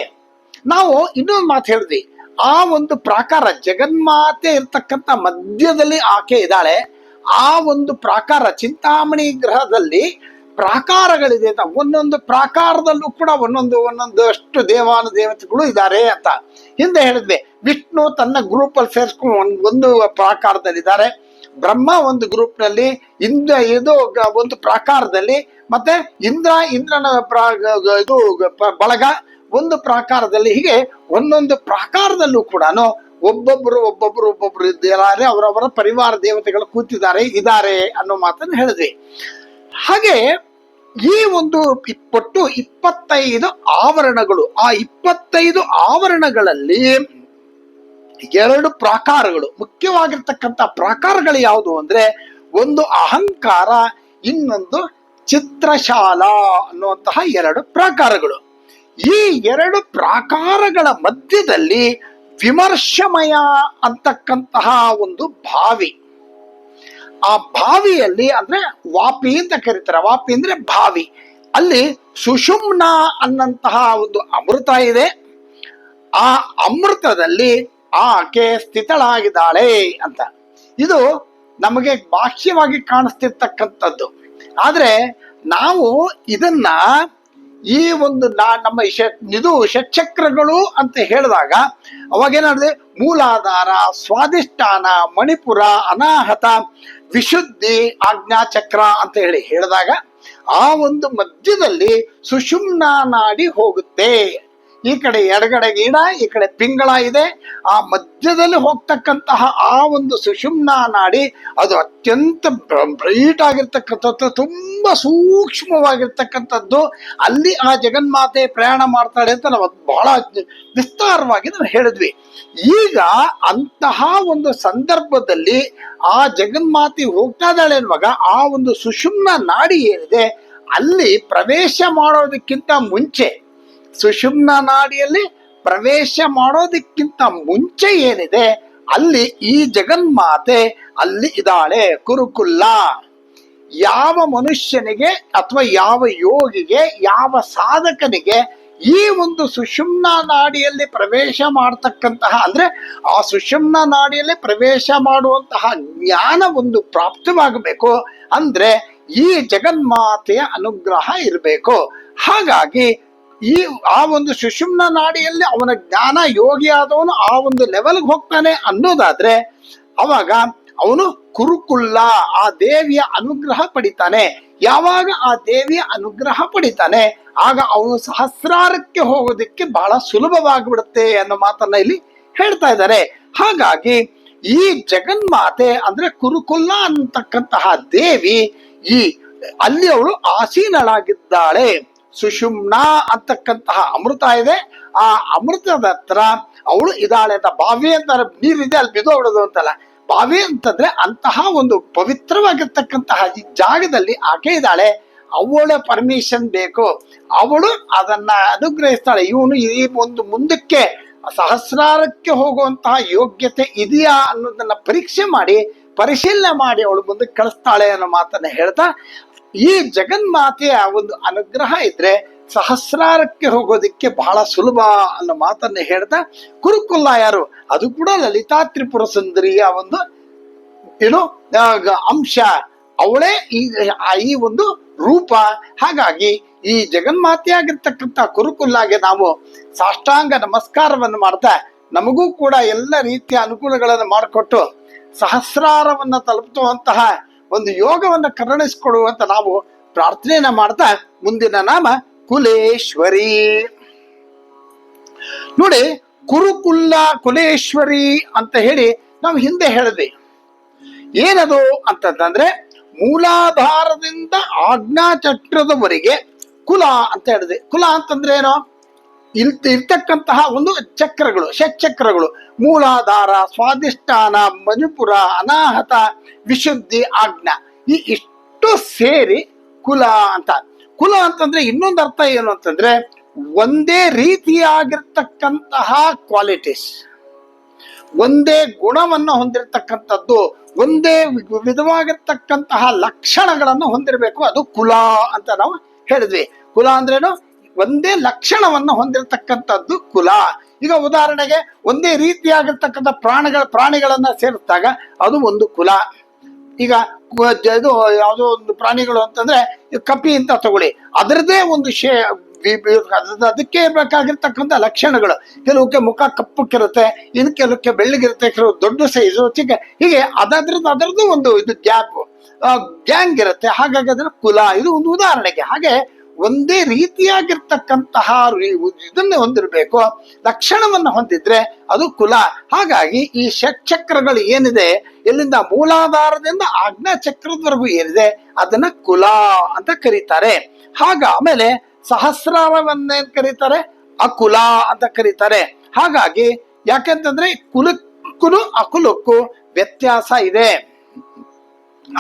ನಾವು ಇನ್ನೊಂದು ಮಾತು ಹೇಳಿದ್ವಿ. ಆ ಒಂದು ಪ್ರಾಕಾರ ಜಗನ್ಮಾತೆ ಇರ್ತಕ್ಕಂಥ ಮಧ್ಯದಲ್ಲಿ ಆಕೆ ಇದ್ದಾಳೆ. ಆ ಒಂದು ಪ್ರಾಕಾರ ಚಿಂತಾಮಣಿ ಗ್ರಹದಲ್ಲಿ ಪ್ರಾಕಾರಗಳಿದೆ ಅಂತ ಒಂದೊಂದು ಪ್ರಾಕಾರದಲ್ಲೂ ಕೂಡ ಒಂದೊಂದು ಒಂದೊಂದಷ್ಟು ದೇವಾನು ದೇವತೆಗಳು ಇದ್ದಾರೆ ಅಂತ. ಹಿಂದೆ ಹೇಳಿದ್ವಿ ವಿಷ್ಣು ತನ್ನ ಗ್ರೂಪ್ ಅಲ್ಲಿ ಸೇರಿಸ್ಕೊಂಡು ಒಂದು ಒಂದು ಪ್ರಾಕಾರದಲ್ಲಿದ್ದಾರೆ. ಬ್ರಹ್ಮ ಒಂದು ಗ್ರೂಪ್ನಲ್ಲಿ ಇಂದ್ರ ಇದು ಒಂದು ಪ್ರಾಕಾರದಲ್ಲಿ, ಮತ್ತೆ ಇಂದ್ರ, ಇಂದ್ರನ ಇದು ಬಳಗ ಒಂದು ಪ್ರಾಕಾರದಲ್ಲಿ. ಹೀಗೆ ಒಂದೊಂದು ಪ್ರಾಕಾರದಲ್ಲೂ ಕೂಡ ಒಬ್ಬೊಬ್ಬರು ಒಬ್ಬೊಬ್ಬರು ಒಬ್ಬೊಬ್ಬರು ಇದ್ದಾರೆ, ಅವರವರ ಪರಿವಾರ ದೇವತೆಗಳು ಕೂತಿದ್ದಾರೆ, ಇದ್ದಾರೆ ಅನ್ನೋ ಮಾತನ್ನು ಹೇಳಿದ್ವಿ. ಹಾಗೆ ಈ ಒಂದು ಇಪ್ಪತ್ತು ಇಪ್ಪತ್ತೈದು ಆವರಣಗಳು. ಆ ಇಪ್ಪತ್ತೈದು ಆವರಣಗಳಲ್ಲಿ ಎರಡು ಪ್ರಾಕಾರಗಳು. ಮುಖ್ಯವಾಗಿರ್ತಕ್ಕಂಥ ಪ್ರಾಕಾರಗಳು ಯಾವುದು ಅಂದ್ರೆ ಒಂದು ಅಹಂಕಾರ, ಇನ್ನೊಂದು ಚಿತ್ರಶಾಲಾ ಅನ್ನುವಂತಹ ಎರಡು ಪ್ರಾಕಾರಗಳು. ಈ ಎರಡು ಪ್ರಾಕಾರಗಳ ಮಧ್ಯದಲ್ಲಿ ವಿಮರ್ಶಮಯ ಅಂತಕ್ಕಂತಹ ಒಂದು ಬಾವಿ ಆ ಬಾವಿಯಲ್ಲಿ ಅಂದ್ರೆ ವಾಪಿ ಅಂತ ಕರೀತಾರೆ. ವಾಪಿ ಅಂದ್ರೆ ಬಾವಿ. ಅಲ್ಲಿ ಸುಷುಮ್ನ ಅನ್ನಂತಹ ಒಂದು ಅಮೃತ ಇದೆ. ಆ ಅಮೃತದಲ್ಲಿ ಆಕೆ ಸ್ಥಿತಳಾಗಿದ್ದಾಳೆ ಅಂತ. ಇದು ನಮಗೆ ಬಾಹ್ಯವಾಗಿ ಕಾಣಿಸ್ತಿರ್ತಕ್ಕಂಥದ್ದು. ಆದ್ರೆ ನಾವು ಇದನ್ನ ಈ ಒಂದು ನಾ ನಮ್ಮ ಇದು ಷಟ್ಚಕ್ರಗಳು ಅಂತ ಹೇಳಿದಾಗ ಅವಾಗೇನಾದ್ರೆ ಮೂಲಾಧಾರ ಸ್ವಾದಿಷ್ಠಾನ ಮಣಿಪುರ, ಅನಾಹತ, ವಿಶುದ್ಧಿ ಆಜ್ಞಾ ಚಕ್ರ ಅಂತ ಹೇಳಿ ಹೇಳಿದಾಗ ಆ ಒಂದು ಮಧ್ಯದಲ್ಲಿ ಸುಷುಮ್ನ ನಾಡಿ ಹೋಗುತ್ತೆ. ಈ ಕಡೆ ಎಡಗಡೆ ಗೀಡ ಈ ಕಡೆ ಪಿಂಗಳ ಇದೆ. ಆ ಮಧ್ಯದಲ್ಲಿ ಹೋಗ್ತಕ್ಕಂತಹ ಆ ಒಂದು ಸುಷುಮ್ನ ನಾಡಿ, ಅದು ಅತ್ಯಂತ ಬ್ರೈಟ್ ಆಗಿರ್ತಕ್ಕಂಥದ್ದು, ತುಂಬಾ ಸೂಕ್ಷ್ಮವಾಗಿರ್ತಕ್ಕಂಥದ್ದು. ಅಲ್ಲಿ ಆ ಜಗನ್ಮಾತೆ ಪ್ರಯಾಣ ಮಾಡ್ತಾಳೆ ಅಂತ ನಾವು ಬಹಳ ವಿಸ್ತಾರವಾಗಿ ನಾವು ಹೇಳಿದ್ವಿ. ಈಗ ಅಂತಹ ಒಂದು ಸಂದರ್ಭದಲ್ಲಿ ಆ ಜಗನ್ಮಾತೆ ಹೋಗ್ತಾ ಇದ್ದಾಳೆ ಅನ್ನುವಾಗ ಆ ಒಂದು ಸುಷುಮ್ನ ನಾಡಿ ಏನಿದೆ, ಅಲ್ಲಿ ಪ್ರವೇಶ ಮಾಡೋದಕ್ಕಿಂತ ಮುಂಚೆ ಸುಷುಮ್ನ ನಾಡಿಯಲ್ಲಿ ಪ್ರವೇಶ ಮಾಡೋದಕ್ಕಿಂತ ಮುಂಚೆ ಏನಿದೆ, ಅಲ್ಲಿ ಈ ಜಗನ್ಮಾತೆ, ಅಲ್ಲಿ ಇದ್ದಾಳೆ ಕುರುಕುಲ್ಲ. ಯಾವ ಮನುಷ್ಯನಿಗೆ ಅಥವಾ ಯಾವ ಯೋಗಿಗೆ, ಯಾವ ಸಾಧಕನಿಗೆ ಈ ಒಂದು ಸುಷುಮ್ನ ನಾಡಿಯಲ್ಲಿ ಪ್ರವೇಶ ಮಾಡ್ತಕ್ಕಂತಹ, ಅಂದ್ರೆ ಆ ಸುಷುಮ್ನ ನಾಡಿಯಲ್ಲಿ ಪ್ರವೇಶ ಮಾಡುವಂತಹ ಜ್ಞಾನ ಒಂದು ಪ್ರಾಪ್ತವಾಗಬೇಕು, ಅಂದ್ರೆ ಈ ಜಗನ್ಮಾತೆಯ ಅನುಗ್ರಹ ಇರಬೇಕು. ಹಾಗಾಗಿ ಈ, ಆ ಒಂದು ಸುಷುಮ್ನ ನಾಡಿಯಲ್ಲಿ ಅವನ ಜ್ಞಾನ ಯೋಗಿ ಆದವನು ಆ ಒಂದು ಲೆವೆಲ್ಗೆ ಹೋಗ್ತಾನೆ ಅನ್ನೋದಾದ್ರೆ, ಅವಾಗ ಅವನು ಕುರುಕುಲ್ಲ ಆ ದೇವಿಯ ಅನುಗ್ರಹ ಪಡಿತಾನೆ. ಯಾವಾಗ ಆ ದೇವಿಯ ಅನುಗ್ರಹ ಪಡಿತಾನೆ, ಆಗ ಅವನು ಸಹಸ್ರಾರಕ್ಕೆ ಹೋಗೋದಕ್ಕೆ ಬಹಳ ಸುಲಭವಾಗಿಬಿಡುತ್ತೆ ಅನ್ನೋ ಮಾತನ್ನ ಇಲ್ಲಿ ಹೇಳ್ತಾ ಇದ್ದಾರೆ. ಹಾಗಾಗಿ ಈ ಜಗನ್ಮಾತೆ ಅಂದ್ರೆ ಕುರುಕುಲ್ಲ ಅಂತಕ್ಕಂತಹ ದೇವಿ ಈ, ಅಲ್ಲಿ ಅವಳು ಆಸೀನಳಾಗಿದ್ದಾಳೆ. ಸುಷುಮ್ನ ಅಂತಕ್ಕಂತಹ ಅಮೃತ ಇದೆ. ಆ ಅಮೃತದ ಹತ್ರ ಅವಳು ಇದ್ದಾಳೆ ಅಂತ, ಬಾವಿ ಅಂತ ನೀರಿದೆ, ಅಲ್ಲಿ ಅವಳದು ಅಂತಲ್ಲ. ಬಾವಿ ಅಂತಂದ್ರೆ ಅಂತಹ ಒಂದು ಪವಿತ್ರವಾಗಿರ್ತಕ್ಕಂತಹ ಈ ಜಾಗದಲ್ಲಿ ಆಕೆ ಇದ್ದಾಳೆ. ಅವಳ ಪರ್ಮಿಷನ್ ಬೇಕು. ಅವಳು ಅದನ್ನ ಅನುಗ್ರಹಿಸ್ತಾಳೆ. ಇವನು ಈ ಒಂದು ಮುಂದಕ್ಕೆ ಸಹಸ್ರಾರಕ್ಕೆ ಹೋಗುವಂತಹ ಯೋಗ್ಯತೆ ಇದೆಯಾ ಅನ್ನೋದನ್ನ ಪರೀಕ್ಷೆ ಮಾಡಿ, ಪರಿಶೀಲನೆ ಮಾಡಿ ಅವಳು ಮುಂದಕ್ಕೆ ಕಳಿಸ್ತಾಳೆ ಅನ್ನೋ ಮಾತನ್ನ ಹೇಳ್ತಾ ಈ ಜಗನ್ಮಾತೆಯ ಒಂದು ಅನುಗ್ರಹ ಇದ್ರೆ ಸಹಸ್ರಾರಕ್ಕೆ ಹೋಗೋದಿಕ್ಕೆ ಬಹಳ ಸುಲಭ ಅನ್ನೋ ಮಾತನ್ನ ಹೇಳ್ತಾ, ಕುರುಕುಲ್ಲ ಯಾರು? ಅದು ಕೂಡ ಲಲಿತಾ ತ್ರಿಪುರ ಸುಂದರಿಯ ಒಂದು, ಏನು ಅಂಶ. ಅವಳೇ ಈ ಈ ಒಂದು ರೂಪ. ಹಾಗಾಗಿ ಈ ಜಗನ್ಮಾತೆಯಾಗಿರ್ತಕ್ಕಂಥ ಕುರುಕುಲ್ಲಾಗೆ ನಾವು ಸಾಷ್ಟಾಂಗ ನಮಸ್ಕಾರವನ್ನು ಮಾಡ್ತಾ, ನಮಗೂ ಕೂಡ ಎಲ್ಲ ರೀತಿಯ ಅನುಕೂಲಗಳನ್ನು ಮಾಡಿಕೊಟ್ಟು ಸಹಸ್ರಾರವನ್ನ ತಲುಪುವಂತಹ ಒಂದು ಯೋಗವನ್ನು ಕರುಣಿಸಿಕೊಡುವಂತ ನಾವು ಪ್ರಾರ್ಥನೆಯನ್ನ ಮಾಡ್ತಾ ಮುಂದಿನ ನಾಮ ಕುಲೇಶ್ವರಿ. ನೋಡಿ, ಕುರುಕುಲ್ಲ ಕುಲೇಶ್ವರಿ ಅಂತ ಹೇಳಿ ನಾವು ಹಿಂದೆ ಹೇಳಿದೆ ಏನದು ಅಂತಂದ್ರೆ ಮೂಲಾಧಾರದಿಂದ ಆಜ್ಞಾ ಚಕ್ರದವರೆಗೆ ಕುಲ ಅಂತ ಹೇಳಿದೆ ಕುಲ ಅಂತಂದ್ರೆ ಏನೋ? ಇಲ್, ಇರ್ತಕ್ಕಂತಹ ಒಂದು ಚಕ್ರಗಳು, ಷಟ್ಚಕ್ರಗಳು. ಮೂಲಾಧಾರ, ಸ್ವಾಧಿಷ್ಠಾನ, ಮಣಿಪುರ, ಅನಾಹತ, ವಿಶುದ್ಧಿ, ಆಜ್ಞ. ಈ ಇಷ್ಟು ಸೇರಿ ಕುಲ ಅಂತ. ಕುಲ ಅಂತಂದ್ರೆ ಇನ್ನೊಂದು ಅರ್ಥ ಏನು ಅಂತಂದ್ರೆ ಒಂದೇ ರೀತಿಯಾಗಿರ್ತಕ್ಕಂತಹ ಕ್ವಾಲಿಟೀಸ್ ಒಂದೇ ಗುಣವನ್ನು ಹೊಂದಿರತಕ್ಕಂಥದ್ದು, ಒಂದೇ ವಿಧವಾಗಿರ್ತಕ್ಕಂತಹ ಲಕ್ಷಣಗಳನ್ನು ಹೊಂದಿರಬೇಕು. ಅದು ಕುಲ ಅಂತ ನಾವು ಹೇಳಿದ್ವಿ. ಕುಲ ಅಂದ್ರೇನು? ಒಂದೇ ಲಕ್ಷಣವನ್ನು ಹೊಂದಿರತಕ್ಕಂಥದ್ದು ಕುಲ. ಈಗ ಉದಾಹರಣೆಗೆ ಒಂದೇ ರೀತಿಯಾಗಿರ್ತಕ್ಕಂಥ ಪ್ರಾಣಿಗಳ, ಪ್ರಾಣಿಗಳನ್ನ ಸೇರಿಸಿದಾಗ ಅದು ಒಂದು ಕುಲ. ಈಗ ಇದು ಯಾವುದೋ ಒಂದು ಪ್ರಾಣಿಗಳು ಅಂತಂದ್ರೆ ಕಪಿ ಅಂತ ತಗೊಳ್ಳಿ. ಅದರದೇ ಒಂದು ಶೇ ಅದಕ್ಕೆ ಬೇಕಾಗಿರ್ತಕ್ಕಂಥ ಲಕ್ಷಣಗಳು. ಕೆಲವಕ್ಕೆ ಮುಖ ಕಪ್ಪಕ್ಕಿರುತ್ತೆ ಇನ್ನು ಕೆಲವಕ್ಕೆ ಬೆಳ್ಳಗಿರುತ್ತೆ, ಕೆಲವು ದೊಡ್ಡ ಸೈಜು ಚಿಕ್ಕ, ಹೀಗೆ ಅದರದ್ದು ಅದರದ್ದು ಒಂದು ಇದು ಗ್ಯಾಪ್ ಗ್ಯಾಂಗ್ ಇರುತ್ತೆ. ಹಾಗಾಗಿ ಅದರ ಕುಲ. ಇದು ಒಂದು ಉದಾಹರಣೆಗೆ. ಹಾಗೆ ಒಂದೇ ರೀತಿಯಾಗಿರ್ತಕ್ಕಂತಹ ಇದನ್ನೇ ಹೊಂದಿರಬೇಕು. ಲಕ್ಷಣವನ್ನು ಹೊಂದಿದ್ರೆ ಅದು ಕುಲ. ಹಾಗಾಗಿ ಈ ಷಟ್ಚಕ್ರಗಳು ಏನಿದೆ? ಎಲ್ಲಿಂದ ಮೂಲಾಧಾರದಿಂದ ಆಜ್ಞಾ ಚಕ್ರದವರೆಗೂ ಏನಿದೆ? ಅದನ್ನ ಕುಲ ಅಂತ ಕರೀತಾರೆ. ಹಾಗ ಆಮೇಲೆ ಸಹಸ್ರಾರವನ್ನೇನ್ ಕರೀತಾರೆ? ಅಕುಲ ಅಂತ ಕರೀತಾರೆ. ಹಾಗಾಗಿ ಯಾಕೆಂತಂದ್ರೆ ಕುಲಕ್ಕೂ ಅಕುಲಕ್ಕೂ ವ್ಯತ್ಯಾಸ ಇದೆ.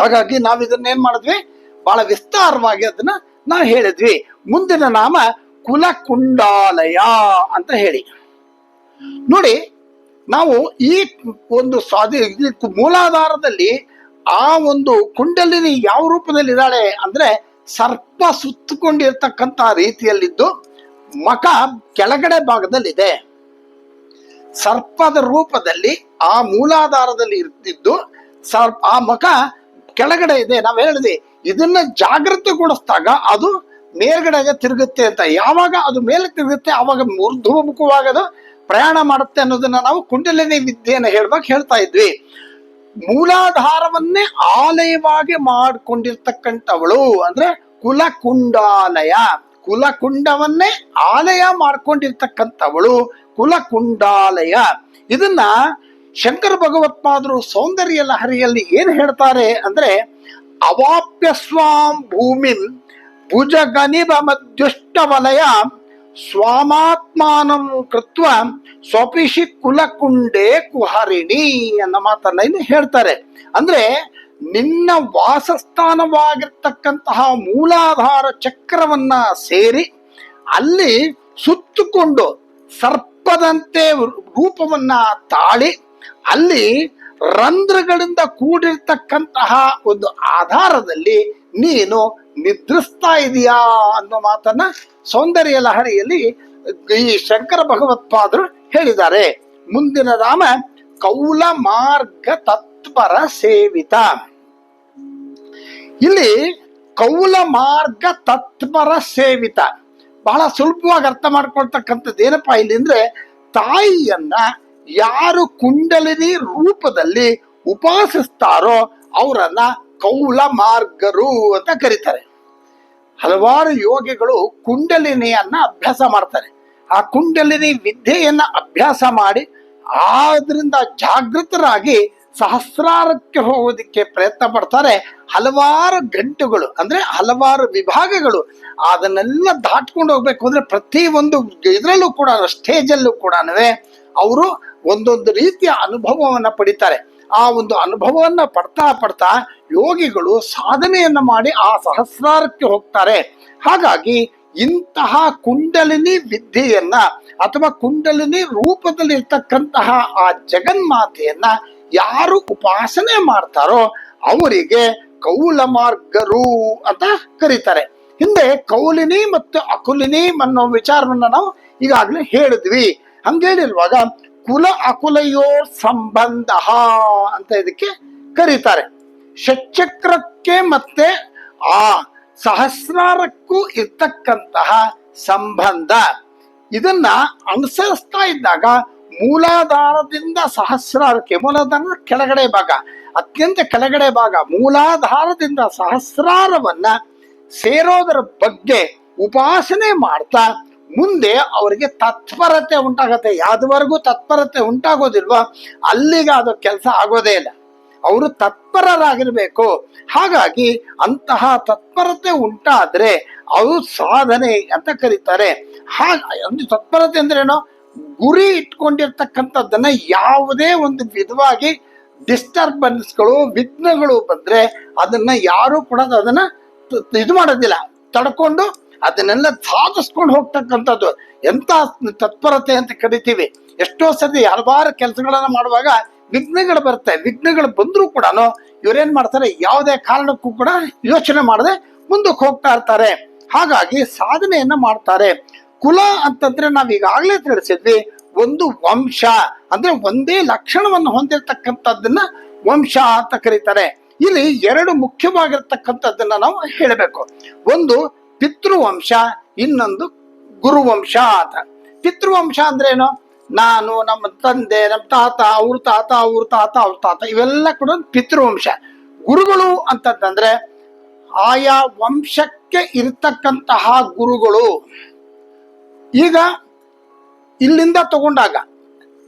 ಹಾಗಾಗಿ ನಾವ್ ಇದನ್ನ ಏನ್ ಮಾಡಿದ್ವಿ? ಬಹಳ ವಿಸ್ತಾರವಾಗಿ ಅದನ್ನ ನಾವು ಹೇಳಿದ್ವಿ, ಮುಂದಿನ ನಾಮ ಕುಲಕುಂಡಾಲಯ ಅಂತ ಹೇಳಿ. ನೋಡಿ, ನಾವು ಈ ಒಂದು ಸ್ವಾಧಿ ಮೂಲಾಧಾರದಲ್ಲಿ ಆ ಒಂದು ಕುಂಡಲಿನಿ ಯಾವ ರೂಪದಲ್ಲಿ ಇದ್ದಾಳೆ ಅಂದ್ರೆ ಸರ್ಪ ಸುತ್ತಕೊಂಡಿರ್ತಕ್ಕಂತ ರೀತಿಯಲ್ಲಿದ್ದು ಮಖ ಕೆಳಗಡೆ ಭಾಗದಲ್ಲಿದೆ. ಸರ್ಪದ ರೂಪದಲ್ಲಿ ಆ ಮೂಲಾಧಾರದಲ್ಲಿ ಇರ್ತಿದ್ದು, ಸರ್ಪ, ಆ ಮಖ ಕೆಳಗಡೆ ಇದೆ. ನಾವ್ ಹೇಳಿದ್ವಿ ಇದನ್ನ ಜಾಗೃತಗೊಳಿಸಿದಾಗ ಅದು ಮೇಲ್ಗಡೆಗೆ ತಿರುಗುತ್ತೆ ಅಂತ. ಯಾವಾಗ ಅದು ಮೇಲೆ ತಿರುಗುತ್ತೆ ಆವಾಗ ಮುಖವಾಗದು ಪ್ರಯಾಣ ಮಾಡುತ್ತೆ ಅನ್ನೋದನ್ನ ನಾವು ಕುಂಡಲಿನಿ ವಿದ್ಯೆಯನ್ನು ಹೇಳುವಾಗ ಹೇಳ್ತಾ ಇದ್ವಿ. ಮೂಲಾಧಾರವನ್ನೇ ಆಲಯವಾಗಿ ಮಾಡಿಕೊಂಡಿರ್ತಕ್ಕಂಥವಳು ಅಂದ್ರೆ ಕುಲಕುಂಡಾಲಯ. ಕುಲಕುಂಡವನ್ನೇ ಆಲಯ ಮಾಡ್ಕೊಂಡಿರ್ತಕ್ಕಂಥವಳು ಕುಲಕುಂಡಾಲಯ. ಇದನ್ನ ಶಂಕರ ಭಗವತ್ಪಾದರು ಸೌಂದರ್ಯ ಲಹರಿಯಲ್ಲಿ ಏನ್ ಹೇಳ್ತಾರೆ ಅಂದ್ರೆ ಅವಾಪ್ಯ ಸ್ವಾಂ ಭೂಮಿನ್ ಭುಜಗನಿಭ ಮಧ್ಯುಷ್ಟ ವಲಯ ಸ್ವಾಮಾತ್ಮಾನಂ ಕೃತ್ವ ಸ್ವಪಿಶಿ ಕುಲಕುಂಡೇ ಕುಹರಿಣಿ ಅನ್ನೋ ಮಾತನ್ನ ಇಲ್ಲಿ ಹೇಳ್ತಾರೆ. ಅಂದ್ರೆ ನಿನ್ನ ವಾಸಸ್ಥಾನವಾಗಿರ್ತಕ್ಕಂತಹ ಮೂಲಾಧಾರ ಚಕ್ರವನ್ನ ಸೇರಿ ಅಲ್ಲಿ ಸುತ್ತುಕೊಂಡು ಸರ್ಪದಂತೆ ರೂಪವನ್ನ ತಾಳಿ, ಅಲ್ಲಿ ರಂಧ್ರಗಳಿಂದ ಕೂಡಿರ್ತಕ್ಕಂತಹ ಒಂದು ಆಧಾರದಲ್ಲಿ ನೀನು ನಿದ್ರಿಸ್ತಾ ಇದೀಯಾ ಅನ್ನೋ ಮಾತನ್ನ ಸೌಂದರ್ಯ ಲಹರಿಯಲ್ಲಿ ಈ ಶಂಕರ ಭಗವತ್ಪಾದರು ಹೇಳಿದ್ದಾರೆ. ಮುಂದಿನ ರಾಮ, ಕೌಲ ಮಾರ್ಗ ತತ್ಪರ ಸೇವಿತ. ಇಲ್ಲಿ ಕೌಲ ಮಾರ್ಗ ತತ್ಪರ ಸೇವಿತ. ಬಹಳ ಸುಲಭವಾಗಿ ಅರ್ಥ ಮಾಡ್ಕೊಳ್ತಕ್ಕಂಥದ್ದು ಏನಪ್ಪಾ ಇಲ್ಲಿ ಅಂದ್ರೆ ತಾಯಿಯನ್ನ ಯಾರು ಕುಂಡಲಿನಿ ರೂಪದಲ್ಲಿ ಉಪಾಸಿಸ್ತಾರೋ ಅವರನ್ನ ಕೌಲ ಮಾರ್ಗರು ಅಂತ ಕರೀತಾರೆ. ಹಲವಾರು ಯೋಗಿಗಳು ಕುಂಡಲಿನಿಯನ್ನ ಅಭ್ಯಾಸ ಮಾಡ್ತಾರೆ. ಆ ಕುಂಡಲಿನಿ ವಿದ್ಯೆಯನ್ನ ಅಭ್ಯಾಸ ಮಾಡಿ ಆದ್ರಿಂದ ಜಾಗೃತರಾಗಿ ಸಹಸ್ರಾರಕ್ಕೆ ಹೋಗೋದಕ್ಕೆ ಪ್ರಯತ್ನ ಪಡ್ತಾರೆ. ಹಲವಾರು ಗಂಟುಗಳು ಅಂದ್ರೆ ಹಲವಾರು ವಿಭಾಗಗಳು ಅದನ್ನೆಲ್ಲ ದಾಟ್ಕೊಂಡು ಹೋಗ್ಬೇಕು ಅಂದ್ರೆ ಪ್ರತಿ ಒಂದು ಇದರಲ್ಲೂ ಕೂಡ ಸ್ಟೇಜಲ್ಲೂ ಕೂಡ ಅವರು ಒಂದೊಂದು ರೀತಿಯ ಅನುಭವವನ್ನ ಪಡಿತಾರೆ. ಆ ಒಂದು ಅನುಭವವನ್ನ ಪಡ್ತಾ ಪಡ್ತಾ ಯೋಗಿಗಳು ಸಾಧನೆಯನ್ನ ಮಾಡಿ ಆ ಸಹಸ್ರಾರಕ್ಕೆ ಹೋಗ್ತಾರೆ. ಹಾಗಾಗಿ ಇಂತಹ ಕುಂಡಲಿನಿ ವಿದ್ಯೆಯನ್ನ ಅಥವಾ ಕುಂಡಲಿನಿ ರೂಪದಲ್ಲಿ ಇರ್ತಕ್ಕಂತಹ ಆ ಜಗನ್ಮಾತೆಯನ್ನ ಯಾರು ಉಪಾಸನೆ ಮಾಡ್ತಾರೋ ಅವರಿಗೆ ಕೌಲ ಮಾರ್ಗರು ಅಂತ ಕರೀತಾರೆ. ಹಿಂದೆ ಕೌಲಿನಿ ಮತ್ತು ಅಕುಲಿನಿ ಅನ್ನೋ ವಿಚಾರವನ್ನ ನಾವು ಈಗಾಗಲೇ ಹೇಳಿದ್ವಿ. ಹಂಗೇಳಿರುವಾಗ ಕುಲ ಅಕುಲಯೋ ಸಂಬಂಧ ಅಂತ ಇದಕ್ಕೆ ಕರೀತಾರೆ. ಷಟ್ಚಕ್ರಕ್ಕೆ ಮತ್ತೆ ಆ ಸಹಸ್ರಾರಕ್ಕೂ ಇರ್ತಕ್ಕಂತಹ ಸಂಬಂಧ. ಇದನ್ನ ಅನುಸರಿಸ್ತಾ ಇದ್ದಾಗ ಮೂಲಾಧಾರದಿಂದ ಸಹಸ್ರಾರಕ್ಕೆ ಮೂಲಾಧಾರ ಕೆಳಗಡೆ ಭಾಗ, ಅತ್ಯಂತ ಕೆಳಗಡೆ ಭಾಗ, ಮೂಲಾಧಾರದಿಂದ ಸಹಸ್ರಾರವನ್ನ ಸೇರೋದರ ಬಗ್ಗೆ ಉಪಾಸನೆ ಮಾಡ್ತಾ ಮುಂದೆ ಅವರಿಗೆ ತತ್ಪರತೆ ಉಂಟಾಗತ್ತೆ. ಯಾವ್ದವರೆಗೂ ತತ್ಪರತೆ ಉಂಟಾಗೋದಿಲ್ವೋ ಅಲ್ಲಿಗೆ ಅದು ಕೆಲಸ ಆಗೋದೇ ಇಲ್ಲ. ಅವರು ತತ್ಪರರಾಗಿರ್ಬೇಕು. ಹಾಗಾಗಿ ಅಂತಹ ತತ್ಪರತೆ ಉಂಟಾದ್ರೆ ಅವರು ಸಾಧನೆ ಅಂತ ಕರೀತಾರೆ. ಹಾಗೆ ತತ್ಪರತೆ ಅಂದ್ರೇನು? ಗುರಿ ಇಟ್ಕೊಂಡಿರ್ತಕ್ಕಂಥದ್ದನ್ನ ಯಾವುದೇ ಒಂದು ವಿಧವಾಗಿ ಡಿಸ್ಟರ್ಬೆನ್ಸ್ಗಳು, ವಿಘ್ನಗಳು ಬಂದ್ರೆ ಅದನ್ನ ಯಾರು ಕೂಡ ಅದನ್ನ ಇದು ಮಾಡೋದಿಲ್ಲ. ತಡ್ಕೊಂಡು ಅದನ್ನೆಲ್ಲ ಸಾಧಿಸ್ಕೊಂಡು ಹೋಗ್ತಕ್ಕಂಥದ್ದು. ಎಂತ ತತ್ಪರತೆ ಅಂತ ಕರಿತೀವಿ. ಎಷ್ಟೋ ಸತಿ ಹಲವಾರು ಕೆಲಸಗಳನ್ನು ಮಾಡುವಾಗ ವಿಘ್ನಗಳು ಬರುತ್ತೆ. ವಿಘ್ನಗಳು ಬಂದರೂ ಕೂಡ ಇವ್ರೇನ್ ಮಾಡ್ತಾರೆ? ಯಾವುದೇ ಕಾರಣಕ್ಕೂ ಕೂಡ ಯೋಚನೆ ಮಾಡದೆ ಮುಂದಕ್ಕೆ ಹೋಗ್ತಾ ಇರ್ತಾರೆ. ಹಾಗಾಗಿ ಸಾಧನೆಯನ್ನ ಮಾಡ್ತಾರೆ. ಕುಲ ಅಂತಂದ್ರೆ ನಾವ್ ಈಗಾಗಲೇ ತಿಳಿಸಿದ್ವಿ, ಒಂದು ವಂಶ. ಅಂದ್ರೆ ಒಂದೇ ಲಕ್ಷಣವನ್ನು ಹೊಂದಿರತಕ್ಕಂಥದ್ದನ್ನ ವಂಶ ಅಂತ ಕರೀತಾರೆ. ಇಲ್ಲಿ ಎರಡು ಮುಖ್ಯವಾಗಿರ್ತಕ್ಕಂಥದ್ದನ್ನ ನಾವು ಹೇಳಬೇಕು. ಒಂದು ಪಿತೃವಂಶ ಇನ್ನೊಂದು ಗುರುವಂಶ ಅಂತ ಪಿತೃವಂಶ ಅಂದ್ರೆ ಏನು ನಾನು, ನಮ್ಮ ತಂದೆ, ನಮ್ಮ ತಾತ, ಅವ್ರ ತಾತ ಅವ್ರ ತಾತ ಅವ್ರ ತಾತ, ಇವೆಲ್ಲ ಕೂಡ ಪಿತೃವಂಶ. ಗುರುಗಳು ಅಂತಂದ್ರೆ ಆಯಾ ವಂಶಕ್ಕೆ ಇರ್ತಕ್ಕಂತಹ ಗುರುಗಳು. ಈಗ ಇಲ್ಲಿಂದ ತಗೊಂಡಾಗ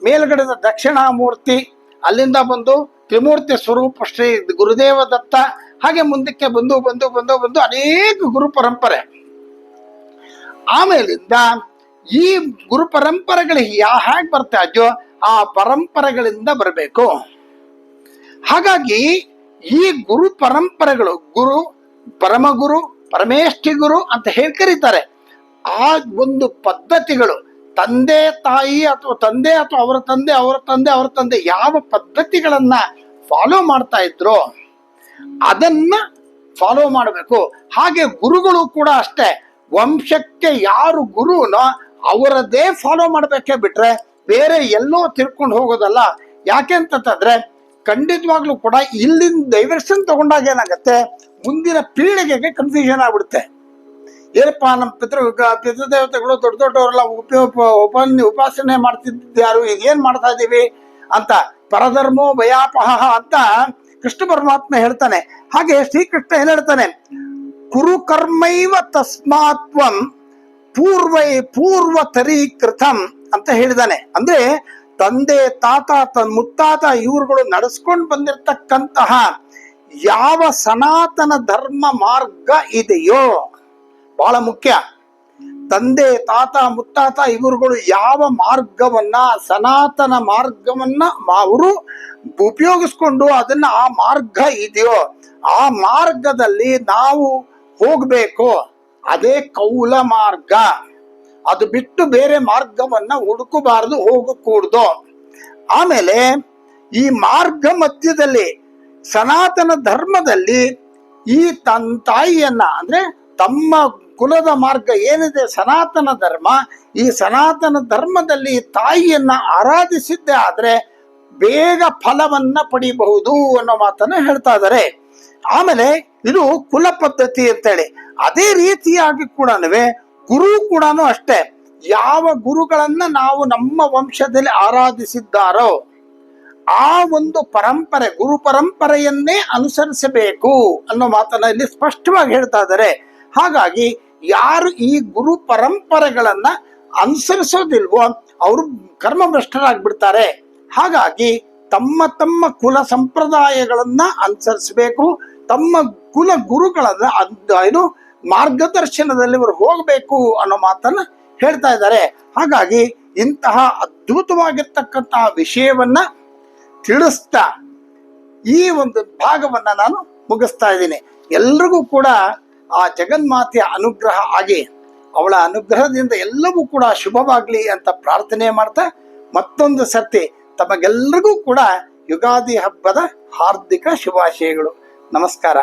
ಮೇಲ್ಗಡೆದ ದಕ್ಷಿಣಾಮೂರ್ತಿ, ಅಲ್ಲಿಂದ ಬಂದು ತ್ರಿಮೂರ್ತಿ ಸ್ವರೂಪ ಶ್ರೀ ಗುರುದೇವ ದತ್ತ ಹಾಗೆ ಮುಂದಕ್ಕೆ ಬಂದು ಬಂದು ಬಂದು ಬಂದು ಅನೇಕ ಗುರು ಪರಂಪರೆ. ಆಮೇಲಿಂದ ಈ ಗುರು ಪರಂಪರೆಗಳು ಯಾ ಹೇಗೆ ಬರ್ತಾ ಇದೆಯೋ ಆ ಪರಂಪರೆಗಳಿಂದ ಬರಬೇಕು. ಹಾಗಾಗಿ ಈ ಗುರು ಪರಂಪರೆಗಳು, ಗುರು, ಪರಮಗುರು, ಪರಮೇಷ್ಠಿ ಗುರು ಅಂತ ಹೇಳಿ ಕರೀತಾರೆ. ಆ ಒಂದು ಪದ್ಧತಿಗಳು ತಂದೆ, ತಾಯಿ ಅಥವಾ ತಂದೆ ಅಥವಾ ಅವರ ತಂದೆ ಅವರ ತಂದೆ ಅವರ ತಂದೆ ಯಾವ ಪದ್ಧತಿಗಳನ್ನ ಫಾಲೋ ಮಾಡ್ತಾ ಇದ್ರೋ ಅದನ್ನ ಫಾಲೋ ಮಾಡಬೇಕು. ಹಾಗೆ ಗುರುಗಳು ಕೂಡ ಅಷ್ಟೇ. ವಂಶಕ್ಕೆ ಯಾರು ಗುರುನೋ ಅವರದೇ ಫಾಲೋ ಮಾಡಬೇಕೇ ಬಿಟ್ರೆ ಬೇರೆ ಎಲ್ಲೋ ತಿಳ್ಕೊಂಡು ಹೋಗೋದಲ್ಲ. ಯಾಕೆ ಅಂತಂದ್ರೆ ಖಂಡಿತವಾಗ್ಲೂ ಕೂಡ ಇಲ್ಲಿಂದ ಡೈವರ್ಷನ್ ತಗೊಂಡಾಗ ಏನಾಗುತ್ತೆ? ಮುಂದಿನ ಪೀಳಿಗೆಗೆ ಕನ್ಫ್ಯೂಷನ್ ಆಗ್ಬಿಡುತ್ತೆ. ಏನಪ್ಪ ನಮ್ಮ ಪಿತೃ ಪಿತೃದೇವತೆಗಳು ದೊಡ್ಡ ದೊಡ್ಡವರೆಲ್ಲ ಉಪಯೋಗ ಉಪ ಉಪಾಸನೆ ಮಾಡ್ತಿದ್ದಾರು ಈಗೇನು ಮಾಡ್ತಾ ಇದ್ದೀವಿ ಅಂತ ಪರಧರ್ಮೋ ಭಯಾಪಹ ಅಂತ ಕೃಷ್ಣ ಪರಮಾತ್ಮ ಹೇಳ್ತಾನೆ. ಹಾಗೆ ಶ್ರೀಕೃಷ್ಣ ಏನ್ ಹೇಳ್ತಾನೆ? ಕುರು ಕರ್ಮೈವ ತಸ್ಮಾತ್ವಂ ಪೂರ್ವೈ ಪೂರ್ವ ತರೀಕೃತಂ ಅಂತ ಹೇಳಿದಾನೆ. ಅಂದ್ರೆ ತಂದೆ, ತಾತ, ತನ್ ಮುತ್ತಾತ ಇವರುಗಳು ನಡೆಸ್ಕೊಂಡು ಬಂದಿರತಕ್ಕಂತಹ ಯಾವ ಸನಾತನ ಧರ್ಮ ಮಾರ್ಗ ಇದೆಯೋ? ಬಹಳ ಮುಖ್ಯ. ತಂದೆ, ತಾತ, ಮುತ್ತಾತ ಇವರುಗಳು ಯಾವ ಮಾರ್ಗವನ್ನ, ಸನಾತನ ಮಾರ್ಗವನ್ನ ಅವರು ಉಪಯೋಗಿಸ್ಕೊಂಡು ಅದನ್ನ ಆ ಮಾರ್ಗ ಇದೆಯೋ, ಆ ಮಾರ್ಗದಲ್ಲಿ ನಾವು ಹೋಗ್ಬೇಕು. ಅದೇ ಕೌಲ ಮಾರ್ಗ. ಅದು ಬಿಟ್ಟು ಬೇರೆ ಮಾರ್ಗವನ್ನ ಹುಡುಕಬಾರದು, ಹೋಗಕೂಡ್ದು. ಆಮೇಲೆ ಈ ಮಾರ್ಗ ಮಧ್ಯದಲ್ಲಿ, ಸನಾತನ ಧರ್ಮದಲ್ಲಿ ಈ ತನ್ ತಾಯಿಯನ್ನ, ಅಂದ್ರೆ ತಮ್ಮ ಕುಲದ ಮಾರ್ಗ ಏನಿದೆ? ಸನಾತನ ಧರ್ಮ. ಈ ಸನಾತನ ಧರ್ಮದಲ್ಲಿ ತಾಯಿಯನ್ನ ಆರಾಧಿಸಿದ್ದೇ ಆದ್ರೆ ಬೇಗ ಫಲವನ್ನ ಪಡಿಬಹುದು ಅನ್ನೋ ಮಾತನ್ನ ಹೇಳ್ತಾ ಇದ್ದಾರೆ. ಆಮೇಲೆ ಇದು ಕುಲ ಪದ್ಧತಿ ಅಂತೇಳಿ. ಅದೇ ರೀತಿಯಾಗಿ ಕೂಡ ಗುರು ಕೂಡ ಅಷ್ಟೇ. ಯಾವ ಗುರುಗಳನ್ನ ನಾವು ನಮ್ಮ ವಂಶದಲ್ಲಿ ಆರಾಧಿಸಿದ್ದಾರೋ ಆ ಒಂದು ಪರಂಪರೆ, ಗುರು ಪರಂಪರೆಯನ್ನೇ ಅನುಸರಿಸಬೇಕು ಅನ್ನೋ ಮಾತನ್ನ ಇಲ್ಲಿ ಸ್ಪಷ್ಟವಾಗಿ ಹೇಳ್ತಾ ಇದ್ದಾರೆ. ಹಾಗಾಗಿ ಯಾರು ಈ ಗುರು ಪರಂಪರೆಗಳನ್ನ ಅನುಸರಿಸೋದಿಲ್ವೋ ಅವರು ಕರ್ಮಭ್ರಷ್ಟರಾಗ್ಬಿಡ್ತಾರೆ. ಹಾಗಾಗಿ ತಮ್ಮ ತಮ್ಮ ಕುಲ ಸಂಪ್ರದಾಯಗಳನ್ನ ಅನುಸರಿಸಬೇಕು, ತಮ್ಮ ಕುಲ ಗುರುಗಳನ್ನ ಏನು ಮಾರ್ಗದರ್ಶನದಲ್ಲಿ ಇವರು ಹೋಗಬೇಕು ಅನ್ನೋ ಮಾತನ್ನ ಹೇಳ್ತಾ ಇದ್ದಾರೆ. ಹಾಗಾಗಿ ಇಂತಹ ಅದ್ಭುತವಾಗಿರ್ತಕ್ಕಂತಹ ವಿಷಯವನ್ನ ತಿಳಿಸ್ತಾ ಈ ಒಂದು ಭಾಗವನ್ನ ನಾನು ಮುಗಿಸ್ತಾ ಇದ್ದೀನಿ. ಎಲ್ರಿಗೂ ಕೂಡ ಆ ಜಗನ್ಮಾತೆಯ ಅನುಗ್ರಹ ಆಗಿ ಅವಳ ಅನುಗ್ರಹದಿಂದ ಎಲ್ಲವೂ ಕೂಡ ಶುಭವಾಗಲಿ ಅಂತ ಪ್ರಾರ್ಥನೆ ಮಾಡ್ತಾ ಮತ್ತೊಂದು ಸರ್ತಿ ತಮಗೆಲ್ಲರಿಗೂ ಕೂಡ ಯುಗಾದಿ ಹಬ್ಬದ ಹಾರ್ದಿಕ ಶುಭಾಶಯಗಳು. ನಮಸ್ಕಾರ.